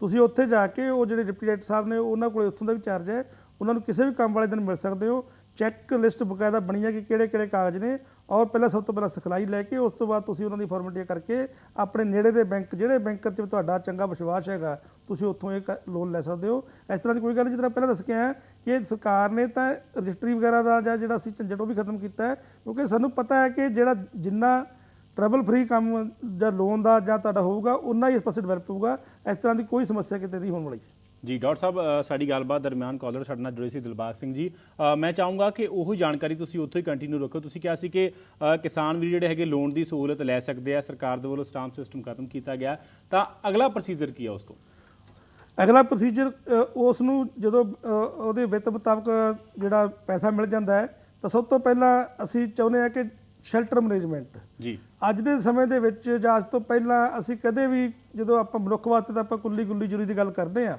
ਤੁਸੀਂ ਉੱਥੇ ਜਾ ਕੇ ਉਹ ਜਿਹੜੇ ਡਿਪਟੀ ਡਾਇਰੈਕਟਰ ਸਾਹਿਬ ਨੇ, ਉਹਨਾਂ ਕੋਲੇ ਉੱਥੋਂ ਦਾ ਵੀ ਚਾਰਜ ਹੈ। ਉਹਨਾਂ ਨੂੰ ਕਿਸੇ ਵੀ ਕੰਮ ਵਾਲੇ ਦਿਨ ਮਿਲ ਸਕਦੇ ਹੋ। ਚੈੱਕ ਲਿਸਟ ਬਕਾਇਦਾ ਬਣੀ ਹੈ ਕਿ ਕਿਹੜੇ ਕਿਹੜੇ ਕਾਗਜ਼ ਨੇ ਔਰ ਪਹਿਲਾਂ ਸਭ ਤੋਂ ਪਹਿਲਾਂ ਸਿਖਲਾਈ ਲੈ ਕੇ ਉਸ ਤੋਂ ਬਾਅਦ ਤੁਸੀਂ ਉਹਨਾਂ ਦੀ ਫਾਰਮੈਲਿਟੀ ਕਰਕੇ ਆਪਣੇ ਨੇੜੇ ਦੇ ਬੈਂਕ, ਜਿਹੜੇ ਬੈਂਕ 'ਚ ਤੁਹਾਡਾ ਚੰਗਾ ਵਿਸ਼ਵਾਸ ਹੈਗਾ, ਤੁਸੀਂ ਉੱਥੋਂ ਇਹ ਲੋਨ ਲੈ ਸਕਦੇ ਹੋ। ਇਸ ਤਰ੍ਹਾਂ ਦੀ ਕੋਈ ਗੱਲ ਨਹੀਂ ਜਿੱਦਾਂ ਪਹਿਲਾਂ ਦੱਸ ਕੇ ਆਇਆ ਕਿ ਸਰਕਾਰ ਨੇ ਤਾਂ ਰਜਿਸਟਰੀ ਵਗੈਰਾ ਦਾ ਜਾਂ ਜਿਹੜਾ ਅਸੀਂ ਝੰਜਟ ਉਹ ਵੀ ਖਤਮ ਕੀਤਾ ਹੈ, ਕਿਉਂਕਿ ਸਾਨੂੰ ਪਤਾ ਹੈ ਕਿ ਜਿਹੜਾ ਜਿੰਨਾ ਟਰਬਲ ਫ੍ਰੀ ਕੰਮ ਜਾਂ ਲੋਨ ਦਾ ਜਾਂ ਤੁਹਾਡਾ ਹੋਊਗਾ ਉਨਾ ਹੀ ਇਸ ਪਾਸੇ ਡਿਵੈਲਪ ਹੋਊਗਾ। ਇਸ ਤਰ੍ਹਾਂ ਦੀ ਕੋਈ ਸਮੱਸਿਆ ਕਿਤੇ ਨਹੀਂ ਹੋਣ ਵਾਲੀ। ਜੀ ਡਾਕਟਰ ਸਾਹਿਬ ਸਾਡੀ ਗੱਲਬਾਤ ਦਰਮਿਆਨ ਕਾਲਰ ਸਾਡੇ ਨਾਲ ਜੁੜੇ ਸੀ ਦਿਲਬਾਗ ਸਿੰਘ ਜੀ। ਮੈਂ ਚਾਹੂੰਗਾ ਕਿ ਉਹ ਜਾਣਕਾਰੀ ਤੁਸੀਂ ਉੱਥੇ ਹੀ ਕੰਟੀਨਿਊ ਰੱਖੋ। ਤੁਸੀਂ ਕਿਹਾ ਸੀ ਕਿ ਕਿਸਾਨ ਵੀ ਜਿਹੜੇ ਹੈਗੇ ਲੋਨ ਦੀ ਸਹੂਲਤ ਲੈ ਸਕਦੇ ਆ ਸਰਕਾਰ ਦੇ ਵੱਲੋਂ ਸਟਾਂਪ ਸਿਸਟਮ ਖਤਮ ਕੀਤਾ ਗਿਆ। ਤਾਂ ਅਗਲਾ ਪ੍ਰੋਸੀਜਰ ਕੀ ਆ ਉਸ ਤੋਂ? ਅਗਲਾ ਪ੍ਰੋਸੀਜਰ ਉਸ ਨੂੰ ਜਦੋਂ ਉਹਦੇ ਵਿੱਤ ਮੁਤਾਬਕ ਜਿਹੜਾ ਪੈਸਾ ਮਿਲ ਜਾਂਦਾ ਹੈ ਤਾਂ ਸਭ ਤੋਂ ਪਹਿਲਾਂ ਅਸੀਂ ਚਾਹੁੰਦੇ ਹਾਂ ਕਿ ਸ਼ੈਲਟਰ ਮੈਨੇਜਮੈਂਟ ਜੀ। ਅੱਜ ਦੇ ਸਮੇਂ ਦੇ ਵਿੱਚ ਜਾਂ ਅੱਜ ਤੋਂ ਪਹਿਲਾਂ ਅਸੀਂ ਕਦੇ ਵੀ ਜਦੋਂ ਆਪਾਂ ਮਨੁੱਖ ਵਾਸਤੇ ਤਾਂ ਆਪਾਂ ਕੁੱਲੀ ਗੁੱਲੀ ਜੁਰੀ ਦੀ ਗੱਲ ਕਰਦੇ ਆ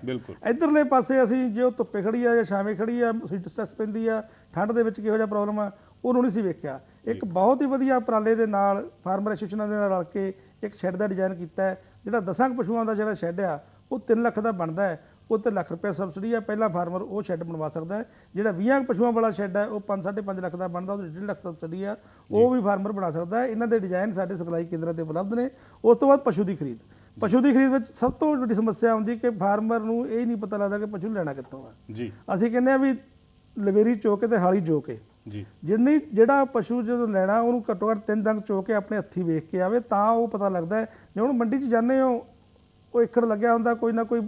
ਇਧਰਲੇ ਪਾਸੇ ਅਸੀਂ ਜੇ ਉਹ ਧੁੱਪੇ ਖੜੀ ਆ ਜਾਂ ਛਾਵੇਂ ਖੜੀ ਆ ਸੀਟ ਸਟ੍ਰੈਸ ਪੈਂਦੀ ਆ ਠੰਡ ਦੇ ਵਿੱਚ ਕਿਹੋ ਜਿਹਾ ਪ੍ਰੋਬਲਮ ਆ ਉਹਨੂੰ ਨਹੀਂ ਸੀ ਵੇਖਿਆ। ਇੱਕ ਬਹੁਤ ਹੀ ਵਧੀਆ ਉਪਰਾਲੇ ਦੇ ਨਾਲ ਫਾਰਮਰ ਐਸੋਸੀਏਸ਼ਨਾਂ ਦੇ ਨਾਲ ਰਲ ਕੇ ਇੱਕ ਸ਼ੈੱਡ ਦਾ ਡਿਜ਼ਾਈਨ ਕੀਤਾ ਹੈ ਜਿਹੜਾ ਦਸਾਂ ਪਸ਼ੂਆਂ ਦਾ ਜਿਹੜਾ ਸ਼ੈੱਡ ਆ ਉਹ 3 ਲੱਖ ਦਾ ਬਣਦਾ ਹੈ। ਉਹ ਤੇ ਲੱਖ ਰੁਪਏ ਸਬਸਿਡੀ ਆ ਪਹਿਲਾ ਫਾਰਮਰ ਉਹ ਸ਼ੈੱਡ ਬਣਵਾ ਸਕਦਾ ਹੈ। ਜਿਹੜਾ 20 ਪਸ਼ੂਆਂ ਵਾਲਾ ਸ਼ੈੱਡ ਹੈ ਉਹ 5 5.5 ਲੱਖ ਦਾ ਬਣਦਾ ਉਹ 1.5 ਲੱਖ ਸਬਸਿਡੀ ਆ। ਉਹ ਵੀ ਫਾਰਮਰ ਬਣਾ ਸਕਦਾ ਹੈ। ਇਹਨਾਂ ਦੇ ਡਿਜ਼ਾਈਨ ਸਾਡੇ ਸਿਖਲਾਈ ਕੇਂਦਰਾਂ ਤੇ ਉਪਲਬਧ ਨੇ। ਉਸ ਤੋਂ ਬਾਅਦ ਪਸ਼ੂ ਦੀ ਖਰੀਦ। ਪਸ਼ੂ ਦੀ ਖਰੀਦ ਵਿੱਚ ਸਭ ਤੋਂ ਵੱਡੀ ਸਮੱਸਿਆ ਆਉਂਦੀ ਕਿ ਫਾਰਮਰ ਨੂੰ ਇਹ ਨਹੀਂ ਪਤਾ ਲੱਗਦਾ ਕਿ ਪਸ਼ੂ ਲੈਣਾ ਕਿੱਥੋਂ ਆ। ਜੀ। ਅਸੀਂ ਕਹਿੰਦੇ ਆ ਵੀ ਲਵੇਰੀ ਚੋਕੇ ਤੇ ਹਾਲੀ ਚੋਕੇ ਜੀ। ਜਿੰਨੀ ਜਿਹੜਾ ਪਸ਼ੂ ਜਦੋਂ ਲੈਣਾ ਉਹਨੂੰ ਘੱਟੋ ਘੱਟ ਤਿੰਨ ਦੰਗ ਚੋ ਕੇ ਆਪਣੇ ਹੱਥੀ ਵੇਖ ਕੇ ਆਵੇ ਤਾਂ ਉਹ ਪਤਾ ਲੱਗਦਾ ਜੇ ਹੁਣ ਮੰਡੀ 'ਚ ਜਾਂਦੇ ਹੋ ਉਹ ਏਕੜ ਲੱਗਿਆ ਹੁੰਦਾ ਕੋਈ ਨਾ ਕੋਈ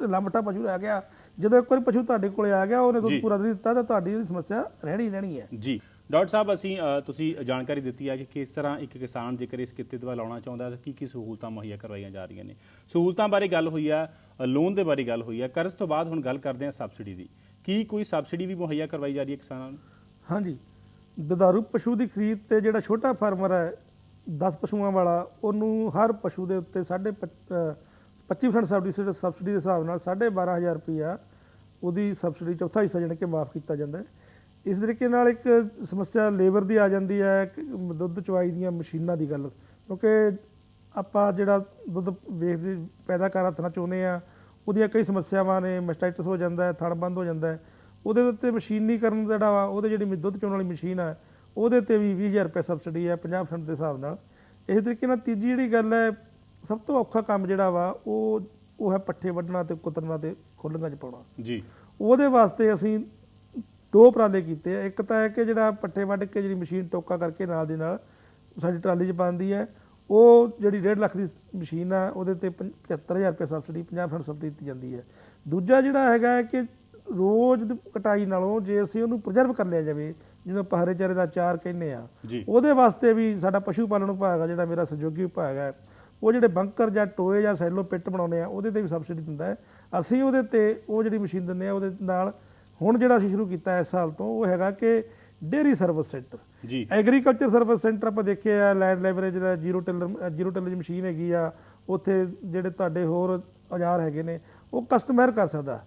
ਲੰਬਟਾ ਪਸ਼ੂ ਆ ਗਿਆ। ਜਦੋਂ ਇੱਕ ਵਾਰੀ ਪਸ਼ੂ ਤੁਹਾਡੇ ਕੋਲੇ ਆ ਗਿਆ ਉਹਨੇ ਦੁੱਧ ਪੂਰਾ ਨਹੀਂ ਦਿੱਤਾ ਤਾਂ ਤੁਹਾਡੀ ਸਮੱਸਿਆ ਰਹਿਣੀ ਰਹਿਣੀ ਹੈ। ਜੀ। ਡਾਕਟਰ ਸਾਹਿਬ, ਅਸੀਂ ਤੁਸੀਂ ਜਾਣਕਾਰੀ ਦਿੱਤੀ ਹੈ ਕਿ ਕਿਸ ਤਰ੍ਹਾਂ ਇੱਕ ਕਿਸਾਨ ਜੇਕਰ ਇਸ ਕਿੱਤੇ ਦੇ ਲਾਉਣਾ ਚਾਹੁੰਦਾ ਹੈ ਤਾਂ ਕੀ ਕੀ ਸਹੂਲਤਾਂ ਮੁਹੱਈਆ ਕਰਵਾਈਆਂ ਜਾ ਰਹੀਆਂ ਨੇ? ਸਹੂਲਤਾਂ ਬਾਰੇ ਗੱਲ ਹੋਈ ਆ ਲੋਨ ਦੇ ਬਾਰੇ ਗੱਲ ਹੋਈ ਆ ਕਰਜ਼ ਤੋਂ ਬਾਅਦ ਹੁਣ ਗੱਲ ਕਰਦੇ ਹਾਂ ਸਬਸਿਡੀ ਦੀ। ਕੀ ਕੋਈ ਸਬਸਿਡੀ ਵੀ ਮੁਹੱਈਆ ਕਰਵਾਈ ਜਾ ਰਹੀ ਹੈ ਕਿਸਾਨਾਂ ਨੂੰ? ਹਾਂਜੀ। ਦੁਧਾਰੂ ਪਸ਼ੂ ਦੀ ਖਰੀਦ ਤੇ ਜਿਹੜਾ ਛੋਟਾ ਫਾਰਮਰ ਹੈ 10 ਪਸ਼ੂਆਂ ਵਾਲਾ, ਉਹਨੂੰ ਹਰ ਪਸ਼ੂ ਦੇ ਉੱਤੇ 25 25% ਸਬਸਿਡੀ ਸਬਸਿਡੀ ਦੇ ਹਿਸਾਬ ਨਾਲ 12500 ਰੁਪਇਆ ਉਹਦੀ ਸਬਸਿਡੀ ਚੌਥਾ ਹਿੱਸਾ ਜਾਣੀ ਕਿ ਮਾਫ ਕੀਤਾ ਜਾਂਦਾ ਹੈ। ਇਸ ਤਰੀਕੇ ਨਾਲ ਇੱਕ ਸਮੱਸਿਆ ਲੇਬਰ ਦੀ ਆ ਜਾਂਦੀ ਹੈ ਦੁੱਧ ਚਵਾਈ ਦੀਆਂ ਮਸ਼ੀਨਾਂ ਦੀ ਗੱਲ। ਕਿਉਂਕਿ ਆਪਾਂ ਜਿਹੜਾ ਦੁੱਧ ਵੇਖਦੇ ਪੈਦਾ ਕਰ ਹੱਥ ਨਾਲ ਚਾਹੁੰਦੇ ਆ ਉਹਦੀਆਂ ਕਈ ਸਮੱਸਿਆਵਾਂ ਨੇ ਮਸਟਾਈਟਸ ਹੋ ਜਾਂਦਾ ਹੈ ਥਣ ਬੰਦ ਹੋ ਜਾਂਦਾ ਹੈ। ਉਹਦੇ ਉੱਤੇ ਮਸ਼ੀਨੀਕਰਨ ਜਿਹੜਾ ਵਾ ਉਹਦੇ ਜਿਹੜੀ ਦੁੱਧ ਚੋਣ ਵਾਲੀ ਮਸ਼ੀਨ ਹੈ ਉਹਦੇ ਤੇ ਵੀ 20000 ਰੁਪਏ ਸਬਸਿਡੀ ਹੈ 50% ਦੇ ਹਿਸਾਬ ਨਾਲ। ਇਸ ਤਰੀਕੇ ਨਾਲ ਤੀਜੀ ਜਿਹੜੀ ਗੱਲ ਹੈ ਸਭ ਤੋਂ ਔਖਾ ਕੰਮ ਜਿਹੜਾ ਵਾ ਉਹ ਉਹ ਹੈ ਪੱਠੇ ਵੱਢਣਾ ਤੇ ਕੁਤਰਨਾ ਤੇ ਖੋਲ੍ਹੀਆਂ ਚ ਪਾਉਣਾ। ਜੀ। ਉਹਦੇ ਵਾਸਤੇ ਅਸੀਂ ਦੋ ਉਪਰਾਲੇ ਕੀਤੇ ਆ। ਇੱਕ ਤਾਂ ਹੈ ਕਿ ਜਿਹੜਾ ਪੱਠੇ ਵੱਢ ਕੇ ਜਿਹੜੀ ਮਸ਼ੀਨ ਟੋਕਾ ਕਰਕੇ ਨਾਲ ਦੀ ਨਾਲ ਸਾਡੀ ਟਰਾਲੀ 'ਚ ਪਾਉਂਦੀ ਹੈ ਉਹ ਜਿਹੜੀ 1.5 ਲੱਖ ਦੀ ਮਸ਼ੀਨ ਆ ਉਹਦੇ ਤੇ ਪੰਜ- 75000 ਰੁਪਏ ਸਬਸਿਡੀ 50% ਸਬਸਿਡੀ ਦਿੱਤੀ ਜਾਂਦੀ ਹੈ। ਦੂਜਾ ਜਿਹੜਾ ਹੈਗਾ ਹੈ ਕਿ ਰੋਜ਼ ਦੀ ਕਟਾਈ ਨਾਲੋਂ ਜੇ ਅਸੀਂ ਉਹਨੂੰ ਪ੍ਰੀਜ਼ਰਵ ਕਰ ਲਿਆ ਜਾਵੇ ਜਿਹਨੂੰ ਪਹਰੇ ਚਾਰੇ ਦਾ ਚਾਰ ਕਹਿੰਦੇ ਆ ਉਹਦੇ ਵਾਸਤੇ ਵੀ ਸਾਡਾ ਪਸ਼ੂ ਪਾਲਣ ਵਿਭਾਗ ਆ ਜਿਹੜਾ ਮੇਰਾ ਸਹਿਯੋਗੀ ਵਿਭਾਗ ਹੈ ਉਹ ਜਿਹੜੇ ਬੰਕਰ ਜਾਂ ਟੋਏ ਜਾਂ ਸੈਲੋ ਪਿੱਟ ਬਣਾਉਂਦੇ ਆ ਉਹਦੇ ਤੇ ਵੀ ਸਬਸਿਡੀ ਦਿੰਦਾ ਹੈ। ਅਸੀਂ ਉਹਦੇ ਤੇ ਉਹ ਜਿਹੜੀ ਮਸ਼ੀਨ ਦਿੰਦੇ ਆ ਉਹਦੇ ਨਾਲ ਹੁਣ ਜਿਹੜਾ ਅਸੀਂ ਸ਼ੁਰੂ ਕੀਤਾ ਇਸ ਸਾਲ ਤੋਂ ਉਹ ਹੈਗਾ ਕਿ ਡੇਰੀ ਸਰਵਿਸ ਸੈਂਟਰ ਜੀ ਐਗਰੀਕਲਚਰ ਸਰਵਿਸ ਸੈਂਟਰ ਆਪਾਂ ਦੇਖਿਆ ਆ ਲੈਂਡ ਲੈਵਰੇਜ ਦਾ zero tiller zero tiller machine ਹੈਗੀ ਆ ਉੱਥੇ ਜਿਹੜੇ ਤੁਹਾਡੇ ਹੋਰ ਔਜ਼ਾਰ ਹੈਗੇ ਨੇ ਉਹ ਕਸਟਮਰ ਕਰ ਸਕਦਾ।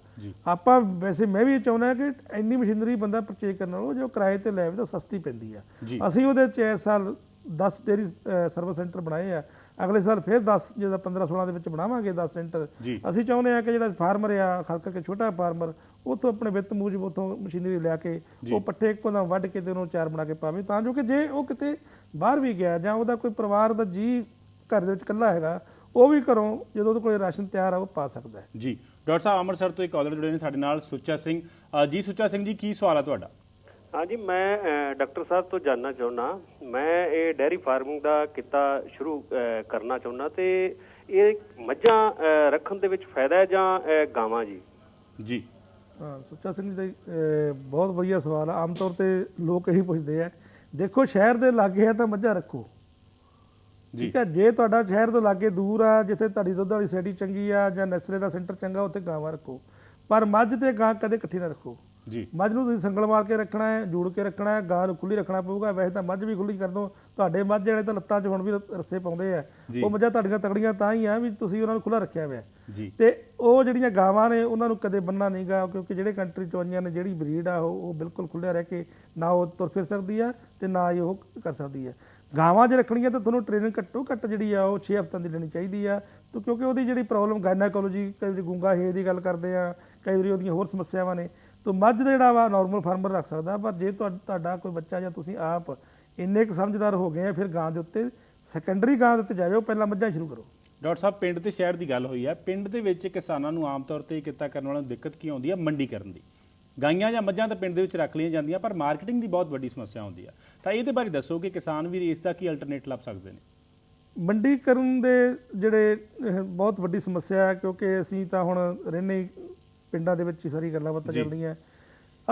ਆਪਾਂ ਵੈਸੇ ਮੈਂ ਵੀ ਚਾਹੁੰਦਾ ਕਿ ਇੰਨੀ ਮਸ਼ੀਨਰੀ ਬੰਦਾ ਪਰਚੇਜ ਕਰਨ ਨਾਲੋਂ ਜੋ ਕਿਰਾਏ ਤੇ ਲੈ ਆਵੇ ਤਾਂ ਸਸਤੀ ਪੈਂਦੀ ਆ। ਅਸੀਂ ਉਹਦੇ ਚ ਇਸ ਸਾਲ 10 ਡੇਰੀ ਸਰਵਿਸ ਸੈਂਟਰ ਬਣਾਏ ਆ ਅਗਲੇ ਸਾਲ ਫਿਰ 10 ਜਿਹਦਾ 15 16 ਦੇ ਵਿੱਚ ਬਣਾਵਾਂਗੇ 10 ਸੈਂਟਰ। ਅਸੀਂ ਚਾਹੁੰਦੇ ਆ ਕਿ ਜਿਹੜਾ ਫਾਰਮਰ ਆ ਖਾਸ ਕਰਕੇ ਛੋਟਾ ਫਾਰਮਰ ਉਥੋਂ ਆਪਣੇ ਵਿੱਤ ਮੂਜਬ ਉਥੋਂ ਮਸ਼ੀਨਰੀ ਲਿਆ ਕੇ ਉਹ ਪੱਠੇ ਇੱਕੋ ਨਾਲ ਵੱਢ ਕੇ ਤੇ ਉਹਨੂੰ ਚਾਰ ਬਣਾ ਕੇ ਪਾਵੇ। ਤਾਂ ਜੋ ਕਿ ਜੇ ਉਹ ਕਿਤੇ ਬਾਹਰ ਵੀ ਗਿਆ ਜਾਂ ਉਹਦਾ ਕੋਈ ਪਰਿਵਾਰ ਦਾ ਜੀ ਘਰ ਦੇ ਵਿੱਚ ਇਕੱਲਾ ਹੈਗਾ ਉਹ ਵੀ ਘਰੋਂ ਜਦੋਂ ਉਹਦੇ ਕੋਲੇ ਰਾਸ਼ਨ ਤਿਆਰ ਆ ਉਹ ਪਾ ਸਕਦਾ ਹੈ। ਜੀ। ਡਾਕਟਰ ਸਾਹਿਬ ਅੰਮ੍ਰਿਤਸਰ ਤੋਂ ਇੱਕ ਕਾਲਰ ਜੁੜੇ ਨੇ ਸਾਡੇ ਨਾਲ ਸੁੱਚਾ ਸਿੰਘ। ਜੀ ਸੁੱਚਾ ਸਿੰਘ ਜੀ ਕੀ ਸਵਾਲ ਆ ਤੁਹਾਡਾ? ਹਾਂਜੀ ਮੈਂ ਡਾਕਟਰ ਸਾਹਿਬ ਤੋਂ ਜਾਨਣਾ ਚਾਹੁੰਦਾ। ਮੈਂ ਇਹ ਡੈਰੀ ਫਾਰਮਿੰਗ ਦਾ ਕਿੱਤਾ ਸ਼ੁਰੂ ਕਰਨਾ ਚਾਹੁੰਦਾ ਤੇ ਇਹ ਮੱਝਾਂ ਰੱਖਣ ਦੇ ਵਿੱਚ ਫਾਇਦਾ ਹੈ ਜਾਂ ਗਾਵਾਂ ਜੀ? ਜੀ। ਹਾਂ ਸੁੱਚਾ ਸਿੰਘ ਜੀ ਦਾ ਬਹੁਤ ਵਧੀਆ ਸਵਾਲ ਆ। ਆਮ ਤੌਰ ਤੇ ਲੋਕ ਇਹੀ ਪੁੱਛਦੇ ਆ ਦੇਖੋ ਸ਼ਹਿਰ ਦੇ ਲਾਗੇ ਹੈ ਤਾਂ ਮੱਝਾਂ ਰੱਖੋ। ਜੀ। ਠੀਕ ਹੈ ਜੇ ਤੁਹਾਡਾ ਸ਼ਹਿਰ ਤੋਂ ਲਾਗੇ ਦੂਰ ਆ ਜਿੱਥੇ ਤੁਹਾਡੀ ਦੁੱਧ ਵਾਲੀ ਸੈਟੀ ਚੰਗੀ ਆ ਜਾਂ ਨਸਲੇ ਦਾ ਸੈਂਟਰ ਚੰਗਾ ਉੱਥੇ ਗਾਵਾਂ ਰੱਖੋ। ਪਰ ਮੱਝ ਤੇ ਗਾਂ ਕਦੇ ਇਕੱਠੀ ਨਾ ਰੱਖੋ। ਜੀ। ਮੱਝ ਨੂੰ ਤੁਸੀਂ ਸੰਗਲ ਮਾਰ ਕੇ ਰੱਖਣਾ ਹੈ ਜੋੜ ਕੇ ਰੱਖਣਾ ਹੈ ਗਾਂ ਨੂੰ ਖੁੱਲੀ ਰੱਖਣਾ ਪਊਗਾ। ਵੈਸੇ ਤਾਂ ਮੱਝ ਵੀ ਖੁੱਲੀ ਕਰ ਦੋ। ਤੁਹਾਡੇ ਮੱਝ ਜਿਹੜੇ ਤਾਂ ਲੱਤਾਂ 'ਚ ਹੁਣ ਵੀ ਰੱਸੇ ਪਾਉਂਦੇ ਆ। ਉਹ ਮੱਝਾਂ ਤੁਹਾਡੀਆਂ ਤਗੜੀਆਂ ਤਾਂ ਹੀ ਆ ਵੀ ਤੁਸੀਂ ਉਹਨਾਂ ਨੂੰ ਖੁੱਲਾ ਰੱਖਿਆ ਹੋਇਆ। ਤੇ ਉਹ ਜਿਹੜੀਆਂ ਗਾਵਾਂ ਨੇ ਉਹਨਾਂ ਨੂੰ ਕਦੇ ਬੰਨਣਾ ਨਹੀਂਗਾ ਕਿਉਂਕਿ ਜਿਹੜੇ ਕੰਟਰੀ ਚ ਆਈਆਂ ਨੇ ਜਿਹੜੀ ਬਰੀਡ ਆ ਉਹ ਉਹ ਬਿਲਕੁਲ ਖੁੱਲਿਆ ਰਹਿ ਕੇ ਨਾ ਉਹ ਤੁਰ ਫਿਰ ਸਕਦੀ ਆ ਤੇ ਨਾ ਹੀ ਉਹ ਕਰ ਸਕਦੀ ਆ। ਗਾਵਾਂ ਜੇ ਰੱਖਣੀਆਂ ਤਾਂ ਤੁਹਾਨੂੰ ਟ੍ਰੇਨਿੰਗ ਘੱਟੋ ਘੱਟ ਜਿਹੜੀ ਆ ਉਹ 6 ਹਫ਼ਤਿਆਂ ਦੀ ਲੈਣੀ ਚਾਹੀਦੀ ਆ। ਤੇ ਕਿਉਂਕਿ ਉਹਦੀ ਜਿਹੜੀ ਪ੍ਰੋਬਲਮ ਗਾਇਨਾਕੋਲੋਜੀ ਕਈ ਵਾਰੀ ਗੁੰਗਾ ਹੇ ਦੀ ਗੱਲ ਕਰਦੇ ਆ ਕਈ ਵਾਰੀ ਉਹਦੀਆਂ ਹੋਰ ਸਮੱਸਿਆਵਾਂ ਨੇ। ਤਾਂ ਮੱਝ ਦਾ ਜਿਹੜਾ ਵਾ ਨਾਰਮਲ ਫਾਰਮਰ ਰੱਖ ਸਕਦਾ ਪਰ ਜੇ ਤੁਹਾ- ਤੁਹਾਡਾ ਕੋਈ ਬੱਚਾ ਜਾਂ ਤੁਸੀਂ ਆਪ ਇੰਨੇ ਕੁ ਸਮਝਦਾਰ ਹੋ ਗਏ ਆ ਫਿਰ ਗਾਂ ਦੇ ਉੱਤੇ ਸੈਕੰਡਰੀ ਗਾਂ ਦੇ ਉੱਤੇ ਜਾਇਓ ਪਹਿਲਾਂ ਮੱਝਾਂ ਸ਼ੁਰੂ ਕਰੋ। ਡਾਕਟਰ ਸਾਹਿਬ ਪਿੰਡ ਤੇ ਸ਼ਹਿਰ ਦੀ ਗੱਲ ਹੋਈ ਹੈ ਪਿੰਡ ਦੇ ਵਿੱਚ ਕਿਸਾਨਾਂ ਨੂੰ ਆਮ ਤੌਰ ਤੇ ਕਿੱਤਾ ਕਰਨ ਵਾਲਿਆਂ ਨੂੰ ਦਿੱਕਤ ਕੀ ਆਉਂਦੀ ਹੈ ਮੰਡੀ ਕਰਨ ਦੀ। ਗਾਈਆਂ ਜਾਂ ਮੱਝਾਂ ਤਾਂ ਪਿੰਡ ਦੇ ਵਿੱਚ ਰੱਖ ਲਈਆਂ ਜਾਂਦੀਆਂ ਪਰ ਮਾਰਕੀਟਿੰਗ ਦੀ ਬਹੁਤ ਵੱਡੀ ਸਮੱਸਿਆ ਆਉਂਦੀ ਹੈ ਤਾਂ ਇਹਦੇ ਬਾਰੇ ਦੱਸੋ ਕਿ ਕਿਸਾਨ ਵੀ ਇਸ ਦਾ ਕੀ ਅਲਟਰਨੇਟ ਲੱਭ ਸਕਦੇ ਨੇ? ਮੰਡੀਕਰਨ ਦੇ ਜਿਹੜੇ ਬਹੁਤ ਵੱਡੀ ਸਮੱਸਿਆ ਹੈ ਕਿਉਂਕਿ ਅਸੀਂ ਤਾਂ ਹੁਣ ਰਹਿੰਦੇ ਪਿੰਡਾਂ ਦੇ ਵਿੱਚ ਹੀ ਸਾਰੀ ਗੱਲਾਂ ਬਾਤਾਂ ਚੱਲਦੀਆਂ।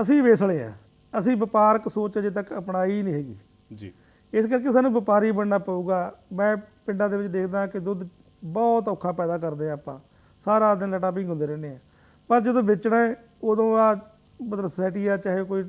ਅਸੀਂ ਵੇਸਲੇ ਆ। ਅਸੀਂ ਵਪਾਰਕ ਸੋਚ ਅਜੇ ਤੱਕ ਅਪਣਾਈ ਨਹੀਂ ਹੈਗੀ। ਜੀ। ਇਸ ਕਰਕੇ ਸਾਨੂੰ ਵਪਾਰੀ ਬਣਨਾ ਪਊਗਾ। ਮੈਂ ਪਿੰਡਾਂ ਦੇ ਵਿੱਚ ਦੇਖਦਾ ਕਿ ਦੁੱਧ ਬਹੁਤ ਔਖਾ ਪੈਦਾ ਕਰਦੇ ਆ ਆਪਾਂ। ਸਾਰਾ ਦਿਨ ਲਟਾਪਿੰਗ ਹੁੰਦੇ ਰਹਿੰਦੇ ਆ। ਪਰ ਜਦੋਂ ਵੇਚਣਾ ਹੈ ਉਦੋਂ ਆ ਮਤਲਬ ਸੋਸਾਇਟੀ ਆ ਚਾਹੇ ਕੋਈ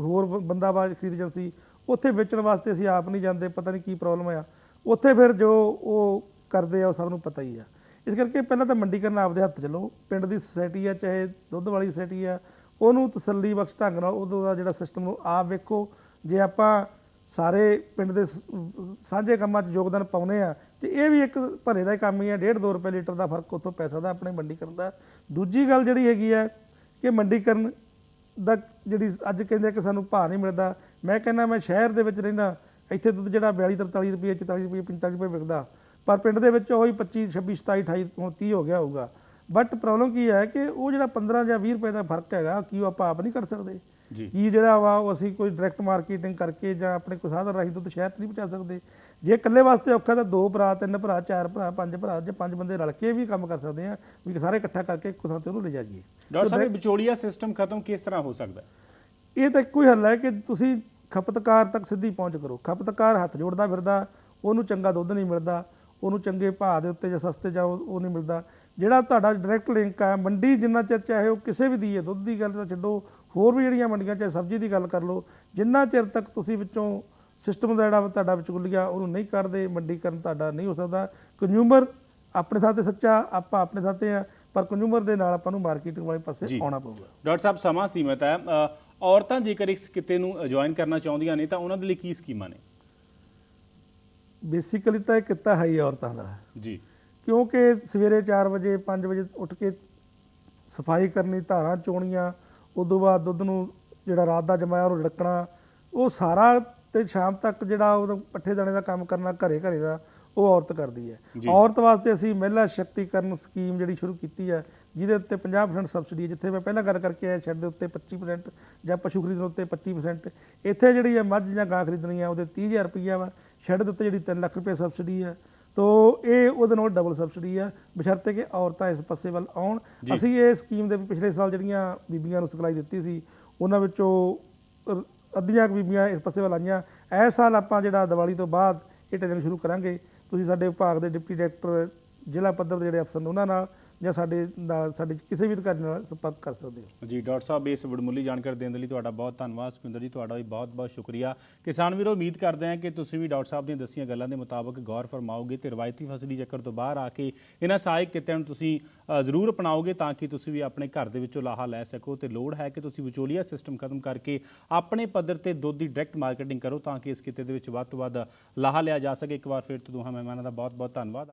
ਹੋਰ ਬ- ਬੰਦਾ ਬਾਜ ਖਰੀਦ ਏਜੰਸੀ ਉੱਥੇ ਵੇਚਣ ਵਾਸਤੇ ਅਸੀਂ ਆਪ ਨਹੀਂ ਜਾਂਦੇ ਪਤਾ ਨਹੀਂ ਕੀ ਪ੍ਰੋਬਲਮ ਆ। ਉੱਥੇ ਫਿਰ ਜੋ ਉਹ ਕਰਦੇ ਆ ਉਹ ਸਭ ਨੂੰ ਪਤਾ ਹੀ ਆ। ਇਸ ਕਰਕੇ ਪਹਿਲਾਂ ਤਾਂ ਮੰਡੀਕਰਨ ਆਪਦੇ ਹੱਥ ਚਲੋ। ਪਿੰਡ ਦੀ ਸੁਸਾਇਟੀ ਆ, ਚਾਹੇ ਦੁੱਧ ਵਾਲੀ ਸੁਸਾਇਟੀ ਆ, ਉਹਨੂੰ ਤਸੱਲੀ ਬਖਸ਼ ਢੰਗ ਨਾਲ ਉਹਦਾ ਦਾ ਜਿਹੜਾ ਸਿਸਟਮ ਉਹ ਆਪ ਵੇਖੋ। ਜੇ ਆਪਾਂ ਸਾਰੇ ਪਿੰਡ ਦੇ ਸਾਂਝੇ ਕੰਮਾਂ 'ਚ ਯੋਗਦਾਨ ਪਾਉਨੇ ਆ, ਤੇ ਇਹ ਵੀ ਇੱਕ ਭਰੇ ਦਾ ਹੀ ਕੰਮ ਹੀ ਆ। 1.5 2 ਰੁਪਏ ਲੀਟਰ ਦਾ ਫ਼ਰਕ ਉੱਥੋਂ ਪੈ ਸਕਦਾ ਆਪਣੇ ਮੰਡੀਕਰਨ ਦਾ। ਦੂਜੀ ਗੱਲ ਜਿਹੜੀ ਹੈਗੀ ਆ ਕਿ ਮੰਡੀਕਰਨ ਦਾ ਜਿਹੜੀ ਅੱਜ ਕਹਿੰਦੇ ਕਿ ਸਾਨੂੰ ਭਾਅ ਨਹੀਂ ਮਿਲਦਾ। ਮੈਂ ਕਹਿੰਦਾ ਮੈਂ ਸ਼ਹਿਰ ਦੇ ਵਿੱਚ ਰਹਿਣਾ ਇੱਥੇ ਦੁੱਧ ਜਿਹੜਾ 42 43 ਰੁਪਏ 44 ਰੁਪਏ 45 ਰੁਪਏ ਵਿਕਦਾ। ਪਰ ਪਿੰਡ ਦੇ ਵਿੱਚ ਉਹੀ 25 26 27 28 ਹੁਣ 30 ਹੋ ਗਿਆ ਹੋਊਗਾ। ਬਟ ਪ੍ਰੋਬਲਮ ਕੀ ਹੈ ਕਿ ਉਹ ਜਿਹੜਾ 15 ਜਾਂ 20 ਰੁਪਏ ਦਾ ਫ਼ਰਕ ਹੈਗਾ ਕੀ ਉਹ ਆਪਾਂ ਆਪ ਨਹੀਂ ਕਰ ਸਕਦੇ। ਕੀ ਜਿਹੜਾ ਵਾ ਉਹ ਅਸੀਂ ਕੋਈ ਡਾਇਰੈਕਟ ਮਾਰਕੀਟਿੰਗ ਕਰਕੇ ਜਾਂ ਆਪਣੇ ਕੋਈ ਸਾਧਨ ਰਾਹੀਂ ਦੁੱਧ ਸ਼ਹਿਰ 'ਚ ਨਹੀਂ ਪਹੁੰਚਾ ਸਕਦੇ। ਜੇ ਇਕੱਲੇ ਵਾਸਤੇ ਔਖਾ ਤਾਂ ਦੋ ਭਰਾ ਤਿੰਨ ਭਰਾ ਚਾਰ ਭਰਾ ਪੰਜ ਭਰਾ ਜੇ ਪੰਜ ਬੰਦੇ ਰਲ ਕੇ ਵੀ ਕੰਮ ਕਰ ਸਕਦੇ ਆ ਵੀ ਸਾਰੇ ਇਕੱਠਾ ਕਰਕੇ ਇੱਕ ਥਾਂ ਤੇ ਉਹਨੂੰ ਲੈ ਜਾਈਏ। ਡਾਕਟਰ ਸਾਹਿਬ ਵਿਚੋਲੀਆ ਸਿਸਟਮ ਖਤਮ ਕਿਸ ਤਰ੍ਹਾਂ ਹੋ ਸਕਦਾ? ਇਹ ਤਾਂ ਇੱਕੋ ਹੀ ਹੱਲ ਹੈ ਕਿ ਤੁਸੀਂ ਖਪਤਕਾਰ ਤੱਕ ਸਿੱਧੀ ਪਹੁੰਚ ਕਰੋ। ਖਪਤਕਾਰ ਹੱਥ ਜੋੜਦਾ ਫਿਰਦਾ ਉਹਨੂੰ ਚੰਗਾ ਦੁੱਧ ਨਹੀਂ ਮਿਲਦਾ ਉਹਨੂੰ ਚੰਗੇ ਭਾਅ ਦੇ ਉੱਤੇ ਜਾਂ ਸਸਤੇ ਜਾਂ ਉਹ ਨਹੀਂ ਮਿਲਦਾ। ਜਿਹੜਾ ਤੁਹਾਡਾ ਡਾਇਰੈਕਟ ਲਿੰਕ ਹੈ ਮੰਡੀ ਜਿੰਨਾ ਚਿਰ ਚਾਹੇ ਉਹ ਕਿਸੇ ਵੀ ਦੀ ਹੈ ਦੁੱਧ ਦੀ ਗੱਲ ਤਾਂ ਛੱਡੋ ਹੋਰ ਵੀ ਜਿਹੜੀਆਂ ਮੰਡੀਆਂ ਚਾਹੇ ਸਬਜ਼ੀ ਦੀ ਗੱਲ ਕਰ ਲਓ ਜਿੰਨਾ ਚਿਰ ਤੱਕ ਤੁਸੀਂ ਵਿੱਚੋਂ ਸਿਸਟਮ ਦਾ ਜਿਹੜਾ ਤੁਹਾਡਾ ਵਿਚਗੁਲੀਆ ਉਹਨੂੰ ਨਹੀਂ ਕਰਦੇ ਮੰਡੀਕਰਨ ਤੁਹਾਡਾ ਨਹੀਂ ਹੋ ਸਕਦਾ। ਕੰਜ਼ਿਊਮਰ ਆਪਣੇ ਥਾਂ ਤੇ ਸੱਚਾ ਆਪਾਂ ਆਪਣੇ ਥਾਂ ਤੇ ਆ ਪਰ ਕੰਜ਼ੂਮਰ ਦੇ ਨਾਲ ਆਪਾਂ ਨੂੰ ਮਾਰਕੀਟਿੰਗ ਵਾਲੇ ਪਾਸੇ ਆਉਣਾ ਪਊਗਾ। ਡਾਕਟਰ ਸਾਹਿਬ ਸਮਾਂ ਸੀਮਤ ਹੈ। ਔਰਤਾਂ ਜੇਕਰ ਇਸ ਕਿੱਤੇ ਨੂੰ ਜੁਆਇਨ ਕਰਨਾ ਚਾਹੁੰਦੀਆਂ ਨੇ ਤਾਂ ਉਹਨਾਂ ਦੇ ਲਈ ਕੀ ਸਕੀਮਾਂ ਨੇ? ਬੇਸਿਕਲੀ ਤਾਂ ਇਹ ਕਿੱਤਾ ਹੈ ਹੀ ਔਰਤਾਂ ਦਾ। ਜੀ। ਕਿਉਂਕਿ ਸਵੇਰੇ 4 ਵਜੇ 5 ਵਜੇ ਉੱਠ ਕੇ ਸਫ਼ਾਈ ਕਰਨੀ ਧਾਰਾਂ ਚੋਣੀਆਂ ਉਦੋਂ ਬਾਅਦ ਦੁੱਧ ਨੂੰ ਜਿਹੜਾ ਰਾਤ ਦਾ ਜਮਾਇਆ ਉਹ ਰੜਕਣਾ ਉਹ ਸਾਰਾ ਤੇ ਸ਼ਾਮ ਤੱਕ ਜਿਹੜਾ ਉਹ ਪੱਠੇ ਦਾਣੇ ਦਾ ਕੰਮ ਕਰਨਾ ਘਰੇ ਘਰੇ ਦਾ ਉਹ ਔਰਤ ਕਰਦੀ ਹੈ। ਔਰਤ ਵਾਸਤੇ ਅਸੀਂ ਮਹਿਲਾ ਸ਼ਕਤੀਕਰਨ ਸਕੀਮ ਜਿਹੜੀ ਸ਼ੁਰੂ ਕੀਤੀ ਹੈ ਜਿਹਦੇ ਉੱਤੇ 50% ਸਬਸਿਡੀ ਹੈ ਜਿੱਥੇ ਮੈਂ ਪਹਿਲਾਂ ਗੱਲ ਕਰਕੇ ਆਇਆ ਸ਼ੈੱਡ ਦੇ ਉੱਤੇ 25% ਜਾਂ ਪਸ਼ੂ ਖਰੀਦਣ ਉੱਤੇ 25% ਇੱਥੇ ਜਿਹੜੀ ਹੈ ਮੱਝ ਜਾਂ ਗਾਂ ਖਰੀਦਣੀ ਹੈ ਉਹਦੇ 30000 ਰੁਪਈਆ ਵਾ। ਸ਼ੈੱਡ ਦੇ ਉੱਤੇ ਜਿਹੜੀ 3 ਲੱਖ ਰੁਪਏ ਸਬਸਿਡੀ ਹੈ ਤੋ ਇਹ ਉਹਦੇ ਨਾਲ ਡਬਲ ਸਬਸਿਡੀ ਆ ਬਸ਼ਰਤੇ ਕਿ ਔਰਤਾਂ ਇਸ ਪਾਸੇ ਵੱਲ ਆਉਣ। ਅਸੀਂ ਇਹ ਸਕੀਮ ਦੇ ਪਿਛਲੇ ਸਾਲ ਜਿਹੜੀਆਂ ਬੀਬੀਆਂ ਨੂੰ ਸਿਖਲਾਈ ਦਿੱਤੀ ਸੀ ਉਹਨਾਂ ਵਿੱਚੋਂ ਅੱਧੀਆਂ ਬੀਬੀਆਂ ਇਸ ਪਾਸੇ ਵੱਲ ਆਈਆਂ। ਇਸ ਸਾਲ ਆਪਾਂ ਜਿਹੜਾ ਦੀਵਾਲੀ ਤੋਂ ਬਾਅਦ ਇਹ ਟ੍ਰੇਨਿੰਗ ਸ਼ੁਰੂ ਕਰਾਂਗੇ ਤੁਸੀਂ ਸਾਡੇ ਵਿਭਾਗ ਦੇ ਡਿਪਟੀ ਡਾਇਰੈਕਟਰ ਜ਼ਿਲ੍ਹਾ ਪੱਧਰ ਦੇ ਜਿਹੜੇ ਅਫਸਰ ਨੇ ਉਹਨਾਂ ਨਾਲ ਜਾਂ ਸਾਡੇ ਨਾਲ, ਸਾਡੇ ਕਿਸੇ ਵੀ ਅਧਿਕਾਰੀ ਨਾਲ ਸੰਪਰਕ ਕਰ ਸਕਦੇ ਹੋ। ਜੀ, ਡਾਕਟਰ ਸਾਹਿਬ, ਇਸ ਵਡਮੁੱਲੀ ਜਾਣਕਾਰੀ ਦੇਣ ਦੇ ਲਈ ਤੁਹਾਡਾ ਬਹੁਤ ਧੰਨਵਾਦ। ਸੁਖਿੰਦਰ ਜੀ, ਤੁਹਾਡਾ ਵੀ ਬਹੁਤ-ਬਹੁਤ ਸ਼ੁਕਰੀਆ। ਕਿਸਾਨ ਵੀਰੋ, ਉਮੀਦ ਕਰਦੇ ਹਾਂ ਕਿ ਤੁਸੀਂ ਵੀ ਡਾਕਟਰ ਸਾਹਿਬ ਦੀਆਂ ਦੱਸੀਆਂ ਗੱਲਾਂ ਦੇ ਮੁਤਾਬਕ ਗੌਰ ਫਰਮਾਓਗੇ ਤੇ ਰਵਾਇਤੀ ਫਸਲੀ ਚੱਕਰ ਤੋਂ ਬਾਹਰ ਆ ਕੇ ਇਹਨਾਂ ਸਹਾਇਕ ਕਿੱਤਿਆਂ ਨੂੰ ਤੁਸੀਂ ਜ਼ਰੂਰ ਅਪਣਾਓਗੇ ਤਾਂ ਕਿ ਤੁਸੀਂ ਵੀ ਆਪਣੇ ਘਰ ਦੇ ਵਿੱਚੋਂ ਲਾਹਾ ਲੈ ਸਕੋ ਤੇ ਲੋੜ ਹੈ ਕਿ ਤੁਸੀਂ ਵਿਚੋਲੀਆ ਸਿਸਟਮ ਖਤਮ ਕਰਕੇ ਆਪਣੇ ਪੱਧਰ ਤੇ ਦੁੱਧ ਦੀ ਡਾਇਰੈਕਟ ਮਾਰਕੀਟਿੰਗ ਕਰੋ ਤਾਂ ਕਿ ਇਸ ਕਿੱਤੇ ਦੇ ਵਿੱਚ ਵੱਧ ਤੋਂ ਵੱਧ ਲਾਹਾ ਲਿਆ ਜਾ ਸਕੇ। ਇੱਕ ਵਾਰ ਫਿਰ ਤੋਂ ਦੋਹਾਂ ਮਹਿਮਾਨਾਂ ਦਾ ਬਹੁਤ-ਬਹੁਤ ਧੰਨਵਾਦ।